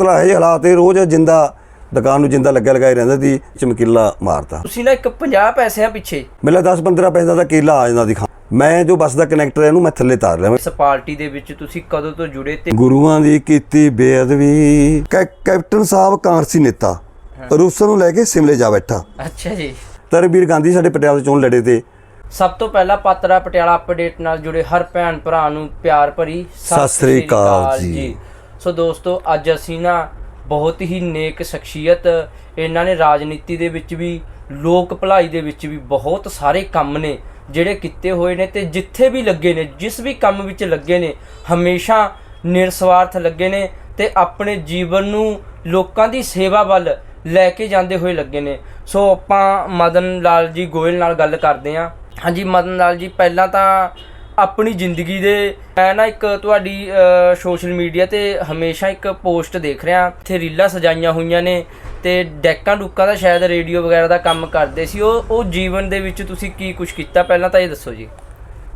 ਮਤਲਬ ਇਹ ਹਾਲਾਤ ਇਹ ਰੋਜ਼ ਜਿੰਦਾ ਦੁਕਾਨ ਨੂੰ ਜਿੰਦਾ ਲੱਗਿਆ ਲਗਾਈ ਰਹਿੰਦਾ ਸੀ ਚਮਕੀਲਾ ਮਾਰਤਾ। ਤੁਸੀਂ ਨਾ ਇੱਕ 50 ਪੈਸਿਆਂ ਪਿੱਛੇ ਮੇਲਾ 10 15 ਪੈਸੇ ਦਾ ਕੇਲਾ ਆ ਜਾਂਦਾ ਦੀ ਖਾਂ ਮੈਂ ਜੋ ਬੱਸ ਦਾ ਕਨੈਕਟਰ ਇਹਨੂੰ ਮੈਂ ਥੱਲੇ ਤਾਰ ਲਿਆ। ਇਸ ਪਾਰਟੀ ਦੇ ਵਿੱਚ ਤੁਸੀਂ ਕਦੋਂ ਤੋਂ ਜੁੜੇ ਤੇ ਗੁਰੂਆਂ ਦੀ ਕੀਤੀ ਬੇਅਦਬੀ। ਕੈਪਟਨ ਸਾਹਿਬ ਕਾਂਗਰਸੀ ਨੇਤਾ ਰੂਸਾਂ ਨੂੰ ਲੈ ਕੇ ਸਿਮਲੇ ਜਾ ਬੈਠਾ। ਅੱਛਾ ਜੀ। ਤਰਬੀਰ ਗਾਂਧੀ ਸਾਡੇ ਪਟਿਆਲਾ ਚੋਣ ਲੜੇ ਤੇ। ਸਭ ਤੋਂ ਪਹਿਲਾਂ ਪਾਤਰਾ ਪਟਿਆਲਾ ਅਪਡੇਟ ਨਾਲ ਜੁੜੇ ਹਰ ਭੈਣ ਭਰਾ ਨੂੰ ਪਿਆਰ ਭਰੀ ਸਤਿ ਸ੍ਰੀ ਅਕਾਲ ਜੀ। ਸੋ ਦੋਸਤੋ, ਅੱਜ ਅਸੀਂ ਨਾ ਬਹੁਤ ਹੀ ਨੇਕ ਸ਼ਖਸੀਅਤ ਇਹਨਾਂ ਨੇ ਰਾਜਨੀਤੀ ਦੇ ਵਿੱਚ ਵੀ, ਲੋਕ ਭਲਾਈ ਦੇ ਵਿੱਚ ਵੀ ਬਹੁਤ ਸਾਰੇ ਕੰਮ ਨੇ ਜਿਹੜੇ ਕੀਤੇ ਹੋਏ ਨੇ ਤੇ ਜਿੱਥੇ ਵੀ ਲੱਗੇ ਨੇ, ਜਿਸ ਵੀ ਕੰਮ ਵਿੱਚ ਲੱਗੇ ਨੇ, ਹਮੇਸ਼ਾ ਨਿਰਸਵਾਰਥ ਲੱਗੇ ਨੇ ਤੇ ਆਪਣੇ ਜੀਵਨ ਨੂੰ ਲੋਕਾਂ ਦੀ ਸੇਵਾ ਵੱਲ ਲੈ ਕੇ ਜਾਂਦੇ ਹੋਏ ਲੱਗੇ ਨੇ। ਸੋ ਆਪਾਂ ਮਦਨ ਲਾਲ ਜੀ ਗੋਇਲ ਨਾਲ ਗੱਲ ਕਰਦੇ ਹਾਂ। ਹਾਂਜੀ, ਮਦਨ ਲਾਲ ਜੀ, ਪਹਿਲਾਂ ਤਾਂ ਆਪਣੀ ਜ਼ਿੰਦਗੀ ਦੇ ਮੈਂ ਨਾ ਇੱਕ ਤੁਹਾਡੀ ਸੋਸ਼ਲ ਮੀਡੀਆ ਤੇ ਹਮੇਸ਼ਾ ਇੱਕ ਪੋਸਟ ਦੇਖ ਰਿਹਾ। ਇੱਥੇ ਰੀਲਾਂ ਸਜਾਈਆਂ ਹੋਈਆਂ ਨੇ ਤੇ ਡੈਕਾਂ ਡੁੱਕਾਂ ਦਾ ਸ਼ਾਇਦ ਰੇਡੀਓ ਵਗੈਰਾ ਦਾ ਕੰਮ ਕਰਦੇ ਸੀ। ਉਹ ਉਹ ਜੀਵਨ ਦੇ ਵਿੱਚ ਤੁਸੀਂ ਕੀ ਕੁਝ ਕੀਤਾ? ਪਹਿਲਾਂ ਤਾਂ ਇਹ ਦੱਸੋ ਜੀ।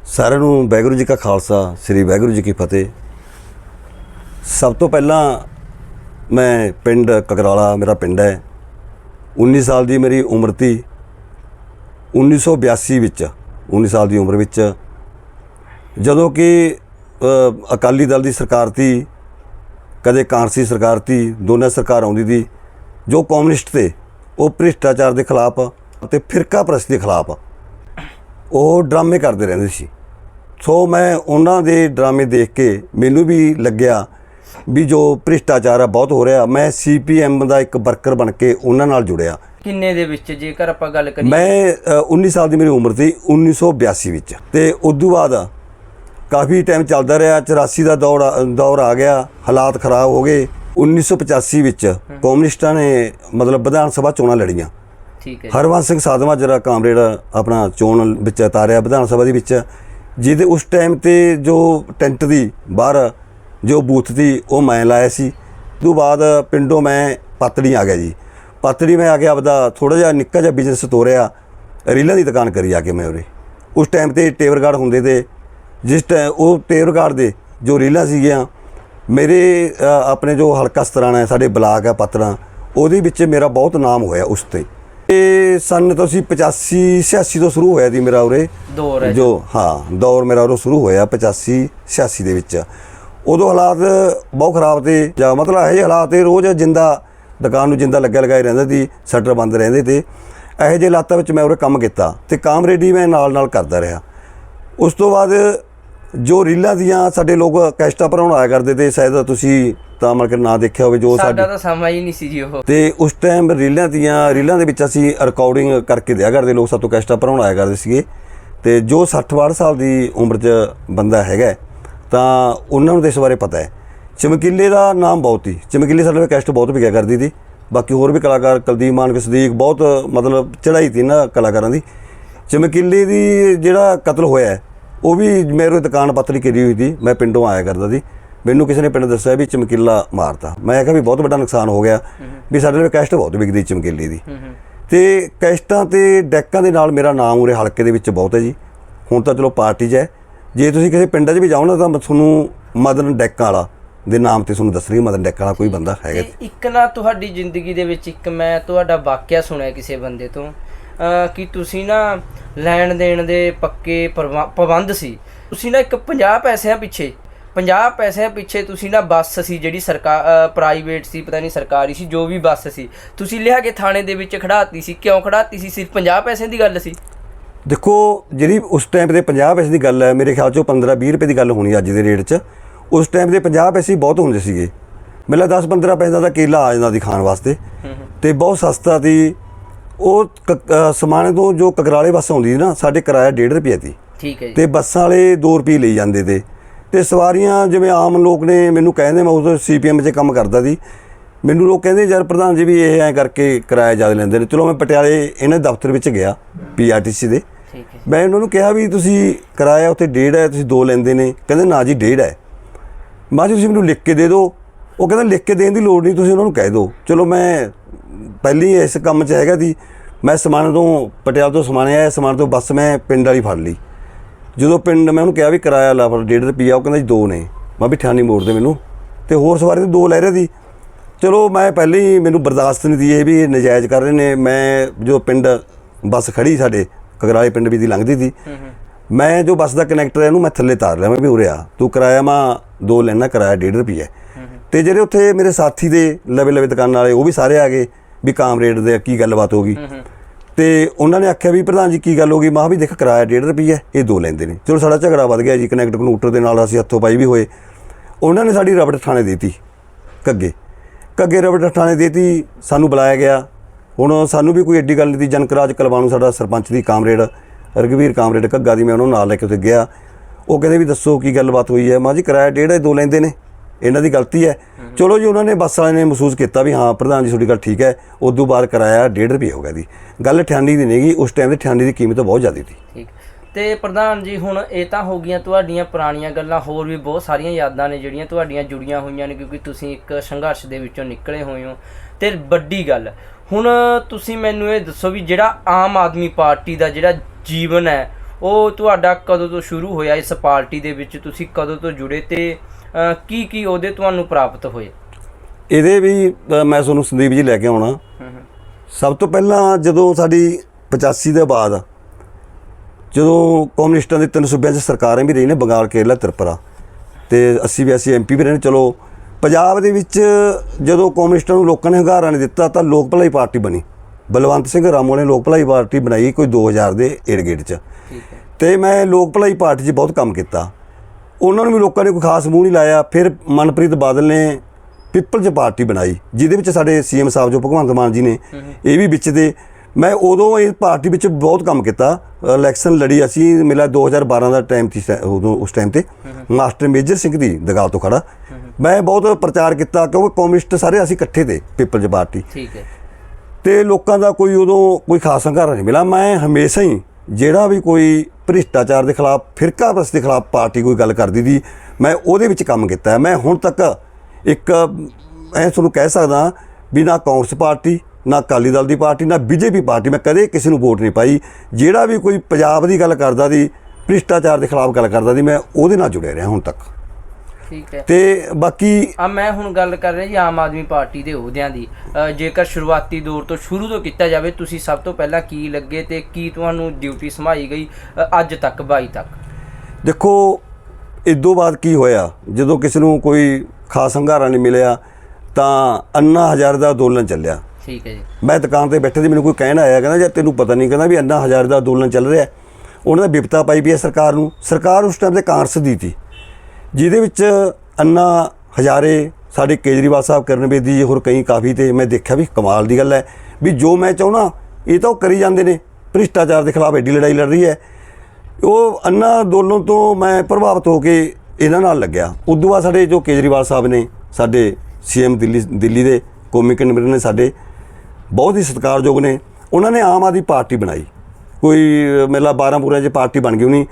ਸਾਰਿਆਂ ਨੂੰ ਵਾਹਿਗੁਰੂ ਜੀ ਕਾ ਖਾਲਸਾ, ਸ੍ਰੀ ਵਾਹਿਗੁਰੂ ਜੀ ਕੀ ਫਤਿਹ। ਸਭ ਤੋਂ ਪਹਿਲਾਂ ਮੈਂ ਪਿੰਡ ਕਕਰਾਲਾ, ਮੇਰਾ ਪਿੰਡ ਹੈ। 19 ਸਾਲ ਦੀ ਮੇਰੀ ਉਮਰ ਸੀ। 1982 ਵਿੱਚ 19 ਸਾਲ ਦੀ ਉਮਰ ਵਿੱਚ ਜਦੋਂ ਕਿ ਅਕਾਲੀ ਦਲ ਦੀ ਸਰਕਾਰ ਸੀ ਕਦੇ ਕਾਂਗਰਸੀ ਸਰਕਾਰ ਸੀ ਦੋਨਾਂ ਸਰਕਾਰ ਆਉਂਦੀ ਸੀ ਜੋ ਕਮਿਊਨਿਸਟ ਤੇ ਉਹ ਭ੍ਰਿਸ਼ਟਾਚਾਰ ਦੇ ਖਿਲਾਫ ਅਤੇ ਫਿਰਕਾ ਪ੍ਰਸਤੀ ਦੇ ਖਿਲਾਫ ਉਹ ਡਰਾਮੇ ਕਰਦੇ ਰਹਿੰਦੇ ਸੀ। ਸੋ ਮੈਂ ਉਹਨਾਂ ਦੇ ਡਰਾਮੇ ਦੇਖ ਕੇ ਮੈਨੂੰ ਵੀ ਲੱਗਿਆ ਵੀ ਜੋ ਭ੍ਰਿਸ਼ਟਾਚਾਰ ਆ ਬਹੁਤ ਹੋ ਰਿਹਾ। ਮੈਂ ਸੀਪੀਐਮ ਦਾ ਇੱਕ ਵਰਕਰ ਬਣ ਕੇ ਉਹਨਾਂ ਨਾਲ ਜੁੜਿਆ। ਕਿੰਨੇ ਦੇ ਵਿੱਚ? ਜੇਕਰ ਆਪਾਂ ਗੱਲ ਕਰੀਏ। ਮੈਂ ਅ, 19 ਸਾਲ ਦੀ ਮੇਰੀ ਉਮਰ ਸੀ 1982 ਵਿੱਚ। ਤੇ ਉਦੋਂ ਬਾਅਦ ਕਾਫੀ ਟਾਈਮ ਚੱਲਦਾ ਰਿਹਾ 84 ਦਾ ਦੌਰ ਦੌਰ ਆ ਗਿਆ ਹਾਲਾਤ ਖਰਾਬ ਹੋ ਗਏ। 1985 ਵਿੱਚ ਕਮਿਊਨਿਸਟਾਂ ਨੇ ਮਤਲਬ ਵਿਧਾਨ ਸਭਾ ਚੋਣਾਂ ਲੜੀਆਂ। ਠੀਕ ਹੈ। ਹਰਵੰਸ ਸਿੰਘ ਸਾਧਵਾ ਜਿਹੜਾ ਕਾਮਰੇਡ ਆਪਣਾ ਚੋਣ ਵਿੱਚ ਉਤਾਰਿਆ ਵਿਧਾਨ ਸਭਾ ਦੇ ਵਿੱਚ ਜਿਹਦੇ ਉਸ ਟਾਈਮ ਤੇ ਜੋ ਟੈਂਟ ਦੀ ਬਾਹਰ ਜੋ ਬੂਥ ਸੀ ਉਹ ਮੈਂ ਲਾਇਆ ਸੀ। ਤੋਂ ਬਾਅਦ ਪਿੰਡੋਂ ਮੈਂ ਪਤੜੀ ਆ ਗਿਆ ਜੀ। ਪਤੜੀ ਮੈਂ ਆ ਕੇ ਆਪਦਾ ਥੋੜਾ ਜਿਹਾ ਨਿੱਕਾ ਜਿਹਾ ਬਿਜ਼ਨਸ ਤੋਰਿਆ। ਰੀਲਾਂ ਦੀ ਦੁਕਾਨ ਕਰੀ ਆ ਕੇ ਮੈਂ ਉਰੇ। ਉਸ ਟਾਈਮ ਤੇ ਟੇਵਰਗਾਰਡ ਹੁੰਦੇ ਤੇ ਜਿਸ ਟਾਈਮ ਉਹ ਟੇਵਰਗਾਰਡ ਦੇ ਜੋ ਰੀਲਾਂ ਸੀਗੀਆਂ ਮੇਰੇ ਆਪਣੇ ਜੋ ਹਲਕਾ ਸਤਰਾਣਾ ਹੈ ਸਾਡੇ ਬਲਾਕ ਹੈ ਪਤਰਾ ਉਹਦੇ ਵਿੱਚ ਮੇਰਾ ਬਹੁਤ ਨਾਮ ਹੋਇਆ ਉਸ ਤੇ। ਇਹ ਸਨ ਤੋਂ ਅਸੀਂ 85 86 ਤੋਂ ਸ਼ੁਰੂ ਹੋਇਆ ਸੀ ਮੇਰਾ ਉਰੇ। ਦੌਰ ਹੈ ਜੋ ਹਾਂ ਦੌਰ ਮੇਰਾ ਉਰੋਂ ਸ਼ੁਰੂ ਹੋਇਆ 85 86 ਦੇ ਵਿੱਚ। ਉਦੋਂ ਹਾਲਾਤ ਬਹੁਤ ਖਰਾਬ ਤੇ ਜਾਂ ਮਤਲਬ ਇਹ ਹਾਲਾਤ ਇਹ ਰੋਜ਼ ਜਿੰਦਾ ਦੁਕਾਨ ਨੂੰ ਜਿੰਦਾ ਲੱਗਿਆ ਲਗਾਈ ਰਹਿੰਦਾ ਸੀ ਸ਼ਟਰ ਬੰਦ ਰਹਿੰਦੇ ਤੇ। ਇਹੋ ਜਿਹੇ ਹਾਲਾਤਾਂ ਵਿੱਚ ਮੈਂ ਉਰੇ ਕੰਮ ਕੀਤਾ ਤੇ ਕਾਮਰੇਡੀ ਮੈਂ ਨਾਲ ਨਾਲ ਕਰਦਾ ਰਿਹਾ। ਉਸ ਤੋਂ ਬਾਅਦ ਜੋ ਰੀਲਾਂ ਦੀਆਂ ਸਾਡੇ ਲੋਕ ਕੈਸਟਾ ਭਰਾਉਣ ਆਇਆ ਕਰਦੇ ਤੇ ਸ਼ਾਇਦ ਤੁਸੀਂ ਤਾਂ ਮਤਲਬ ਕਿ ਨਾ ਦੇਖਿਆ ਹੋਵੇ ਜੋ ਸਾਡਾ ਤਾਂ ਸਮਾਂ ਹੀ ਨਹੀਂ ਸੀ ਜੀ ਉਹ। ਤੇ ਉਸ ਟਾਈਮ ਰੀਲਾਂ ਦੀਆਂ ਰੀਲਾਂ ਦੇ ਵਿੱਚ ਅਸੀਂ ਰਿਕਾਰਡਿੰਗ ਕਰਕੇ ਦਿਆ ਕਰਦੇ ਲੋਕ ਸਾਤੋਂ ਕੈਸਟਾ ਭਰਾਉਣ ਆਇਆ ਕਰਦੇ ਸੀਗੇ। ਤੇ ਜੋ 60 62 ਸਾਲ ਦੀ ਉਮਰ 'ਚ ਬੰਦਾ ਹੈਗਾ ਤਾਂ ਉਹਨਾਂ ਨੂੰ ਤਾਂ ਇਸ ਬਾਰੇ ਪਤਾ ਹੈ। ਚਮਕੀਲੇ ਦਾ ਨਾਮ ਬਹੁਤ ਹੀ ਚਮਕੀਲੇ ਸਾਡੇ ਕੈਸਟ ਬਹੁਤ ਵਿਕਿਆ ਕਰਦੀ ਸੀ। ਬਾਕੀ ਹੋਰ ਵੀ ਕਲਾਕਾਰ ਕੁਲਦੀਪ ਮਾਨਕ ਸਦੀਕ ਬਹੁਤ ਮਤਲਬ ਚੜਾਈ ਤੀ ਨਾ ਕਲਾਕਾਰਾਂ ਦੀ। ਚਮਕੀਲੇ ਦੀ ਜਿਹੜਾ ਕਤਲ ਹੋਇਆ ਉਹ ਵੀ ਮੇਰੇ ਦੁਕਾਨ ਪੱਤਰੀ ਕਰੀ ਹੋਈ ਸੀ ਮੈਂ ਪਿੰਡੋਂ ਆਇਆ ਕਰਦਾ ਸੀ। ਮੈਨੂੰ ਕਿਸੇ ਨੇ ਪਿੰਡ ਦੱਸਿਆ ਵੀ ਚਮਕੀਲਾ ਮਾਰਤਾ। ਮੈਂ ਕਿਹਾ ਵੀ ਬਹੁਤ ਵੱਡਾ ਨੁਕਸਾਨ ਹੋ ਗਿਆ ਵੀ ਸਾਡੇ ਲਈ ਕੈਸਟ ਬਹੁਤ ਵਿਕਦੀ ਚਮਕੀਲੇ ਦੀ। ਤੇ ਕੈਸਟਾਂ ਤੇ ਡੈਕਾਂ ਦੇ ਨਾਲ ਮੇਰਾ ਨਾਮ ਉਰੇ ਹਲਕੇ ਦੇ ਵਿੱਚ ਬਹੁਤ ਹੈ ਜੀ। ਹੁਣ ਤਾਂ ਚਲੋ ਪਾਰਟੀ 'ਚ ਹੈ। ਜੇ ਤੁਸੀਂ ਕਿਸੇ ਪਿੰਡਾਂ 'ਚ ਵੀ ਜਾਓ ਨਾ ਤਾਂ ਤੁਹਾਨੂੰ ਮਦਨ ਡੈਕਾਂ ਵਾਲਾ ਦੇ ਨਾਮ ਤੇ ਤੁਹਾਨੂੰ ਦੱਸਣੀ ਮਦਨ ਡੈਕਾਂ ਵਾਲਾ ਕੋਈ ਬੰਦਾ ਹੈਗਾ। ਇੱਕ ਨਾ ਤੁਹਾਡੀ ਜ਼ਿੰਦਗੀ ਦੇ ਵਿੱਚ ਇੱਕ ਮੈਂ ਤੁਹਾਡਾ ਵਾਕਿਆ ਸੁਣਿਆ ਕਿਸੇ ਬੰਦੇ ਤੋਂ ਕਿ ਤੁਸੀਂ ਨਾ ਲੈਣ ਦੇਣ ਦੇ ਪੱਕੇ ਪਾਬੰਦ ਸੀ। ਤੁਸੀਂ ਨਾ ਇੱਕ 50 ਪੈਸਿਆਂ ਪਿੱਛੇ 50 ਪੈਸਿਆਂ ਪਿੱਛੇ ਤੁਸੀਂ ਨਾ ਬੱਸ ਸੀ ਜਿਹੜੀ ਸਰਕਾਰ ਪ੍ਰਾਈਵੇਟ ਸੀ ਪਤਾ ਨਹੀਂ ਸਰਕਾਰੀ ਸੀ ਜੋ ਵੀ ਬੱਸ ਸੀ। ਤੁਸੀਂ ਲਿਆ ਕੇ ਥਾਣੇ ਦੇ ਵਿੱਚ ਖੜਾਤੀ ਸੀ। ਕਿਉਂ ਖੜਾਤੀ ਸੀ? ਸਿਰਫ 50 ਪੈਸਿਆਂ ਦੀ ਗੱਲ ਸੀ। ਦੇਖੋ ਜਿਹੜੀ ਉਸ ਟਾਈਮ ਤੇ 50 ਪੈਸੇ ਦੀ ਗੱਲ ਹੈ ਮੇਰੇ ਖਿਆਲ 'ਚੋਂ 15 20 ਰੁਪਏ ਦੀ ਗੱਲ ਹੋਣੀ ਅੱਜ ਦੇ ਰੇਟ 'ਚ। ਉਸ ਟਾਈਮ ਦੇ 50 ਪੈਸੇ ਬਹੁਤ ਹੁੰਦੇ ਸੀਗੇ। ਮੇਲਾ 10 15 ਪੈਸੇ ਦਾ ਕੇਲਾ ਆ ਜਾਂਦਾ ਸੀ ਖਾਣ ਵਾਸਤੇ। ਤੇ ਬਹੁਤ ਸਸਤਾ ਸੀ। ਉਹ ਕ- ਅ, ਸਮਾਣੇ ਤੋਂ ਜੋ ਕਕਰਾਲੇ ਬੱਸ ਆਉਂਦੀ ਸੀ ਨਾ ਸਾਡੇ ਕਿਰਾਇਆ 1.5 ਰੁਪਏ ਸੀ। ਠੀਕ ਹੈ ਜੀ। ਤੇ ਬੱਸਾਂ ਵਾਲੇ 2 ਰੁਪਏ ਲਈ ਜਾਂਦੇ ਤੇ। ਤੇ ਸਵਾਰੀਆਂ ਜਿਵੇਂ ਆਮ ਲੋਕ ਨੇ ਮੈਨੂੰ ਕਹਿੰਦੇ ਮੈਂ ਉਦੋਂ ਸੀਪੀਐਮ 'ਚ ਕੰਮ ਕਰਦਾ ਸੀ। ਮੈਨੂੰ ਲੋਕ ਕਹਿੰਦੇ ਯਾਰ ਪ੍ਰਧਾਨ ਜੀ ਵੀ ਇਹ ਐਂ ਕਰਕੇ ਕਿਰਾਇਆ ਜ਼ਿਆਦਾ ਲੈਂਦੇ ਨੇ। ਚਲੋ ਮੈਂ ਪਟਿਆਲੇ ਇਹਨਾਂ ਦੇ ਦਫ਼ਤਰ ਵਿੱਚ ਗਿਆ ਪੀਆਰਟੀਸੀ ਦੇ। ਠੀਕ ਹੈ। ਮੈਂ ਉਹਨਾਂ ਨੂੰ ਕਿਹਾ ਵੀ ਤੁਸੀਂ ਕਿਰਾਇਆ ਉੱਥੇ ਡੇਢ ਹੈ ਤੁਸੀਂ ਦੋ ਲੈਂਦੇ ਨੇ। ਕਹਿੰਦੇ ਨਾ ਜੀ ਡੇਢ ਹੈ। ਮੈਂ ਕਿਹਾ ਤੁਸੀਂ ਮੈਨੂੰ ਲਿਖ ਕੇ ਦੇ ਦਿਓ। ਉਹ ਕਹਿੰਦਾ ਲਿਖ ਕੇ ਦੇਣ ਦੀ ਲੋੜ ਨਹੀਂ ਤੁਸੀਂ ਉਹਨਾਂ ਨੂੰ ਕਹਿ ਦਿਓ। ਚਲੋ ਮੈਂ ਪਹਿਲੀ ਇਸ ਕੰਮ 'ਚ ਹੈਗਾ ਸੀ ਮੈਂ ਸਮਾਣੇ ਤੋਂ ਪਟਿਆਲਾ ਤੋਂ ਸਮਾਣੇ ਆਇਆ ਸਮਾਣੇ ਤੋਂ ਬੱਸ ਮੈਂ ਪਿੰਡ ਵਾਲੀ ਫੜ ਲਈ। ਜਦੋਂ ਪਿੰਡ ਮੈਂ ਉਹਨੂੰ ਕਿਹਾ ਵੀ ਕਿਰਾਇਆ ਲਾ ਫਿਰ ਡੇਢ ਰੁਪਈਆ ਉਹ ਕਹਿੰਦਾ ਜੀ ਦੋ ਨੇ। ਮੈਂ ਵੀ ਠਾਣੀ ਮੋੜ ਦੇ ਮੈਨੂੰ। ਤੇ ਹੋਰ ਸਵਾਰੀ ਤੇ ਦੋ ਲੈ ਰਹੇ ਸੀ। ਚਲੋ ਮੈਂ ਪਹਿਲੇ ਹੀ ਮੈਨੂੰ ਬਰਦਾਸ਼ਤ ਨਹੀਂ ਦੀ ਇਹ ਵੀ ਨਜਾਇਜ਼ ਕਰ ਰਹੇ ਨੇ। ਮੈਂ ਜੋ ਪਿੰਡ ਬੱਸ ਖੜੀ ਸਾਡੇ ਕਗਰਾਲੇ ਪਿੰਡ ਵੀ ਦੀ ਲੰਘਦੀ ਸੀ। ਮੈਂ ਜੋ ਬੱਸ ਦਾ ਕਨੈਕਟਰ ਹੈ ਇਹਨੂੰ ਮੈਂ ਥੱਲੇ ਤਾਰ ਲਿਆ। ਮੈਂ ਵੀ ਉਰੇ ਆ। ਤੂੰ ਕਿਰਾਇਆ ਮਾ ਦੋ ਲੈਣਾ ਕਿਰਾਇਆ 1.5 ਰੁਪਏ ਤੇ ਜਿਹੜੇ ਉੱਥੇ ਮੇਰੇ ਸਾਥੀ ਦੇ ਲਵੇ ਲਵੇ ਦੁਕਾਨ ਵਾਲੇ ਉਹ ਵੀ ਸਾਰੇ ਆ ਗਏ ਵੀ ਕਾਮਰੇਡ ਦੇ ਕੀ ਗੱਲਬਾਤ ਹੋ ਗਈ। ਤੇ ਉਹਨਾਂ ਨੇ ਆਖਿਆ ਵੀ ਪ੍ਰਧਾਨ ਜੀ ਕੀ ਗੱਲ ਹੋ ਗਈ? ਮਾਂ ਵੀ ਦੇਖ ਕਿਰਾਇਆ 1.5 ਰੁਪਏ ਇਹ ਦੋ ਲੈਂਦੇ ਨੇ। ਚਲੋ ਸਾਡਾ ਝਗੜਾ ਵੱਧ ਗਿਆ ਜੀ ਕਨੈਕਟ ਕਨੂਟਰ ਦੇ ਨਾਲ ਅਸੀਂ ਹੱਥੋਂ ਪਾਈ ਵੀ ਹੋਏ। ਉਹਨਾਂ ਨੇ ਸਾਡੀ ਰਬੜ ਥਾਣੇ ਦੇਤੀ ਕੱਗੇ ਕੱਗੇ ਰਬੜ ਥਾਣੇ ਦੇਤੀ ਸਾਨੂੰ ਬੁਲਾਇਆ ਗਿਆ। ਹੁਣ ਸਾਨੂੰ ਵੀ ਕੋਈ ਐਡੀ ਗੱਲ ਨਹੀਂ ਦੀ ਜਨਕਰਾਜ ਕਲਵਾਣੂ ਸਾਡਾ ਸਰਪੰਚ ਦੀ ਕਾਮਰੇਡ ਰਗਵੀਰ ਕਾਮਰੇਡ ਕੱਗਾ ਦੀ ਮੈਂ ਉਹਨਾਂ ਨਾਲ ਲੈ ਕੇ ਉੱਥੇ ਗਿਆ। ਉਹ ਕਹਿੰਦੇ ਵੀ ਦੱਸੋ ਕੀ ਗੱਲਬਾਤ ਹੋਈ ਹੈ? ਮਾਂ ਜੀ ਕਿਰਾਇਆ ਡੇਢ ਹੈ ਦੋ ਲੈਂਦੇ ਨੇ। ਇਹਨਾਂ ਦੀ ਗਲਤੀ ਹੈ। ਚਲੋ ਜੀ, ਉਹਨਾਂ ਨੇ ਬੱਸ ਵਾਲਿਆਂ ਨੇ ਮਹਿਸੂਸ ਕੀਤਾ ਵੀ ਹਾਂ, ਪ੍ਰਧਾਨ ਜੀ, ਤੁਹਾਡੀ ਗੱਲ ਠੀਕ ਹੈ। ਉਦੋਂ ਬਾਅਦ ਕਿਰਾਇਆ 1.5 ਰੁਪਏ ਹੋ ਗਿਆ ਦੀ ਗੱਲ 98 ਦੀ ਨਹੀਂਗੀ ਉਸ ਟਾਈਮ ਤੇ 98 ਦੀ ਕੀਮਤ ਬਹੁਤ ਜ਼ਿਆਦਾ ਸੀ। ਠੀਕ। ਤੇ ਪ੍ਰਧਾਨ ਜੀ, ਹੁਣ ਇਹ ਤਾਂ ਹੋ ਗਈਆਂ ਤੁਹਾਡੀਆਂ ਪੁਰਾਣੀਆਂ ਗੱਲਾਂ, ਹੋਰ ਵੀ ਬਹੁਤ ਸਾਰੀਆਂ ਯਾਦਾਂ ਨੇ ਜਿਹੜੀਆਂ ਤੁਹਾਡੀਆਂ ਜੁੜੀਆਂ ਹੋਈਆਂ ਨੇ, ਕਿਉਂਕਿ ਤੁਸੀਂ ਇੱਕ ਸੰਘਰਸ਼ ਦੇ ਵਿੱਚੋਂ ਨਿਕਲੇ ਹੋਏ ਹੋ। ਤੇ ਵੱਡੀ ਗੱਲ, ਹੁਣ ਤੁਸੀਂ ਮੈਨੂੰ ਇਹ ਦੱਸੋ ਵੀ ਜਿਹੜਾ ਆਮ ਆਦਮੀ ਪਾਰਟੀ ਦਾ ਜਿਹੜਾ ਜੀਵਨ ਹੈ, ਉਹ ਤੁਹਾਡਾ ਕਦੋਂ ਤੋਂ ਸ਼ੁਰੂ ਹੋਇਆ? ਇਸ ਪਾਰਟੀ ਦੇ ਵਿੱਚ ਤੁਸੀਂ ਕਦੋਂ ਤੋਂ ਜੁੜੇ? ਤੇ ਕੀ ਕੀ ਉਹਦੇ ਤੁਹਾਨੂੰ ਪ੍ਰਾਪਤ ਹੋਏ? ਇਹਦੇ ਵੀ ਮੈਂ ਤੁਹਾਨੂੰ ਸੰਦੀਪ ਜੀ ਲੈ ਕੇ ਆਉਣਾ। ਸਭ ਤੋਂ ਪਹਿਲਾਂ ਜਦੋਂ ਸਾਡੀ 85 ਦੇ ਬਾਅਦ ਜਦੋਂ ਕਮਿਊਨਿਸਟਾਂ ਦੇ ਤਿੰਨ ਸੂਬਿਆਂ 'ਚ ਸਰਕਾਰਾਂ ਵੀ ਰਹੀ ਨੇ ਬੰਗਾਲ ਕੇਰਲਾ ਤ੍ਰਿਪੁਰਾ ਤੇ 80 82 ਐਮਪੀ ਵੀ ਰਹੇ ਨੇ ਚਲੋ ਪੰਜਾਬ ਦੇ ਵਿੱਚ ਜਦੋਂ ਕਮਿਊਨਿਸਟਾਂ ਨੂੰ ਲੋਕਾਂ ਨੇ ਹੰਗਾਰਾ ਨਹੀਂ ਦਿੱਤਾ ਤਾਂ ਲੋਕ ਭਲਾਈ ਪਾਰਟੀ ਬਣੀ। ਬਲਵੰਤ ਸਿੰਘ ਰਾਮੋ ਨੇ ਲੋਕ ਭਲਾਈ ਪਾਰਟੀ ਬਣਾਈ ਕੋਈ 2000 ਦੇ ਏੜਗੇੜ 'ਚ। ਤੇ ਮੈਂ ਲੋਕ ਭਲਾਈ ਪਾਰਟੀ 'ਚ ਬਹੁਤ ਕੰਮ ਕੀਤਾ। ਉਹਨਾਂ ਨੂੰ ਵੀ ਲੋਕਾਂ ਨੇ ਕੋਈ ਖਾਸ ਮੂੰਹ ਨਹੀਂ ਲਾਇਆ। ਫਿਰ ਮਨਪ੍ਰੀਤ ਬਾਦਲ ਨੇ ਪਿੱਪਲਜ ਪਾਰਟੀ ਬਣਾਈ ਜਿਹਦੇ ਵਿੱਚ ਸਾਡੇ ਸੀਐਮ ਸਾਹਿਬ ਜੋ ਭਗਵੰਤ ਮਾਨ ਜੀ ਨੇ ਇਹ ਵੀ ਵਿੱਚ ਦੇ। ਮੈਂ ਉਦੋਂ ਇਸ ਪਾਰਟੀ ਵਿੱਚ ਬਹੁਤ ਕੰਮ ਕੀਤਾ। ਇਲੈਕਸ਼ਨ ਲੜੀ ਅਸੀਂ ਮੇਰਾ 2012 ਦਾ ਟਾਈਮ ਸੀ ਸ਼ਾ- ਉਦੋਂ ਉਸ ਟਾਈਮ ਤੇ। ਮਾਸਟਰ ਮੇਜਰ ਸਿੰਘ ਦੀ ਦਗਾਲ ਤੋਂ ਖੜਾ। ਮੈਂ ਬਹੁਤ ਪ੍ਰਚਾਰ ਕੀਤਾ ਕਿਉਂਕਿ ਕਮਿਊਨਿਸਟ ਸਾਰੇ ਅਸੀਂ ਇਕੱਠੇ ਤੇ ਪਿੱਪਲਜ ਪਾਰਟੀ। ਠੀਕ ਹੈ। ਤੇ ਲੋਕਾਂ ਦਾ ਕੋਈ ਉਦੋਂ ਕੋਈ ਖਾਸ ਹੰਗਾਰਾ ਨਹੀਂ ਮਿਲਾ ਮੈਂ ਹਮੇਸ਼ਾ ਹੀ ਜਿਹੜਾ ਵੀ ਕੋਈ ਭ੍ਰਿਸ਼ਟਾਚਾਰ ਦੇ ਖਿਲਾਫ, ਫਿਰਕਾ ਪ੍ਰਸਤ ਦੇ ਖਿਲਾਫ ਪਾਰਟੀ ਕੋਈ ਗੱਲ ਕਰਦੀ ਦੀ ਮੈਂ ਉਹਦੇ ਵਿੱਚ ਕੰਮ ਕੀਤਾ। ਮੈਂ ਹੁਣ ਤੱਕ ਇੱਕ ਐ ਤੁਹਾਨੂੰ ਕਹਿ ਸਕਦਾ ਵੀ ਨਾ ਕਾਂਗਰਸ ਪਾਰਟੀ, ਨਾ ਅਕਾਲੀ ਦਲ ਦੀ ਪਾਰਟੀ, ਨਾ ਬੀਜੇਪੀ ਪਾਰਟੀ, ਮੈਂ ਕਦੇ ਕਿਸੇ ਨੂੰ ਵੋਟ ਨਹੀਂ ਪਾਈ। ਜਿਹੜਾ ਵੀ ਕੋਈ ਪੰਜਾਬ ਦੀ ਗੱਲ ਕਰਦਾ ਦੀ ਭ੍ਰਿਸ਼ਟਾਚਾਰ ਦੇ ਖਿਲਾਫ ਗੱਲ ਕਰਦਾ ਦੀ ਮੈਂ ਉਹਦੇ ਨਾਲ ਜੁੜਿਆ ਰਿਹਾ ਹੁਣ ਤੱਕ। ਠੀਕ ਹੈ। ਤੇ ਬਾਕੀ ਆ ਮੈਂ ਹੁਣ ਗੱਲ ਕਰ ਰਿਹਾ ਜੀ ਆਮ ਆਦਮੀ ਪਾਰਟੀ ਦੇ ਅਹੁਦਿਆਂ ਦੀ। ਜੇਕਰ ਸ਼ੁਰੂਆਤੀ ਦੌਰ ਤੋਂ ਸ਼ੁਰੂ ਤੋਂ ਕੀਤਾ ਜਾਵੇ ਤੁਸੀਂ ਸਭ ਤੋਂ ਪਹਿਲਾਂ ਕੀ ਲੱਗੇ ਤੇ ਕੀ ਤੁਹਾਨੂੰ ਡਿਊਟੀ ਸੰਭਾਈ ਗਈ ਅੱਜ ਤੱਕ 22 ਤੱਕ? ਦੇਖੋ ਇਦੋਂ ਬਾਅਦ ਕੀ ਹੋਇਆ? ਜਦੋਂ ਕਿਸੇ ਨੂੰ ਕੋਈ ਖਾਸ ਹੰਗਾਰਾ ਨਹੀਂ ਮਿਲਿਆ ਤਾਂ ਅੰਨਾ ਹਜ਼ਾਰ ਦਾ ਅੰਦੋਲਨ ਚੱਲਿਆ। ਠੀਕ ਹੈ ਜੀ। ਮੈਂ ਦੁਕਾਨ ਤੇ ਬੈਠੇ ਸੀ ਮੈਨੂੰ ਕੋਈ ਕਹਿਣ ਆਇਆ ਕਹਿੰਦਾ ਯਾਰ ਤੈਨੂੰ ਪਤਾ ਨਹੀਂ ਕਹਿੰਦਾ ਵੀ ਅੰਨਾ ਹਜ਼ਾਰ ਦਾ ਅੰਦੋਲਨ ਚੱਲ ਰਿਹਾ ਉਹਨਾਂ ਦਾ ਵਿਪਤਾ ਪਾਈ ਵੀ ਹੈ ਸਰਕਾਰ ਨੂੰ। ਸਰਕਾਰ ਉਸ ਟਾਈਮ ਤੇ ਕਾਂਗਰਸ ਦੀ ਸੀ। ਜਿਹਦੇ ਵਿੱਚ ਅੰਨਾ ਹਜ਼ਾਰੇ ਸਾਡੇ ਕੇਜਰੀਵਾਲ ਸਾਹਿਬ ਕਰਨ ਬੇਦੀ ਹੋਰ ਕਈ ਕਾਫੀ ਤੇ ਮੈਂ ਦੇਖਿਆ ਵੀ ਕਮਾਲ ਦੀ ਗੱਲ ਹੈ ਵੀ ਜੋ ਮੈਂ ਚਾਹਣਾ ਇਹ ਤਾਂ ਉਹ ਕਰੀ ਜਾਂਦੇ ਨੇ। ਭ੍ਰਿਸ਼ਟਾਚਾਰ ਦੇ ਖਿਲਾਫ ਐਡੀ ਲੜਾਈ ਲੜ ਰਹੀ ਹੈ। ਉਹ ਅੰਨਾ ਅੰਦੋਲਨ ਤੋਂ ਮੈਂ ਪ੍ਰਭਾਵਿਤ ਹੋ ਕੇ ਇਹਨਾਂ ਨਾਲ ਲੱਗਿਆ। ਉਦੋਂ ਬਾਅਦ ਸਾਡੇ ਜੋ ਕੇਜਰੀਵਾਲ ਸਾਹਿਬ ਨੇ, ਸਾਡੇ ਸੀਐਮ ਦਿੱਲੀ ਦਿੱਲੀ ਦੇ ਕੌਮੀ ਕਨਵੀਨਰ ਨੇ ਸਾਡੇ, ਬਹੁਤ ਹੀ ਸਤਿਕਾਰਯੋਗ ਨੇ। ਉਹਨਾਂ ਨੇ ਆਮ ਆਦਮੀ ਪਾਰਟੀ ਬਣਾਈ। ਕੋਈ ਮੇਲਾ 12 ਪੂਰਿਆਂ 'ਚ ਪਾਰਟੀ ਬਣ ਗਈ ਹੋਣੀ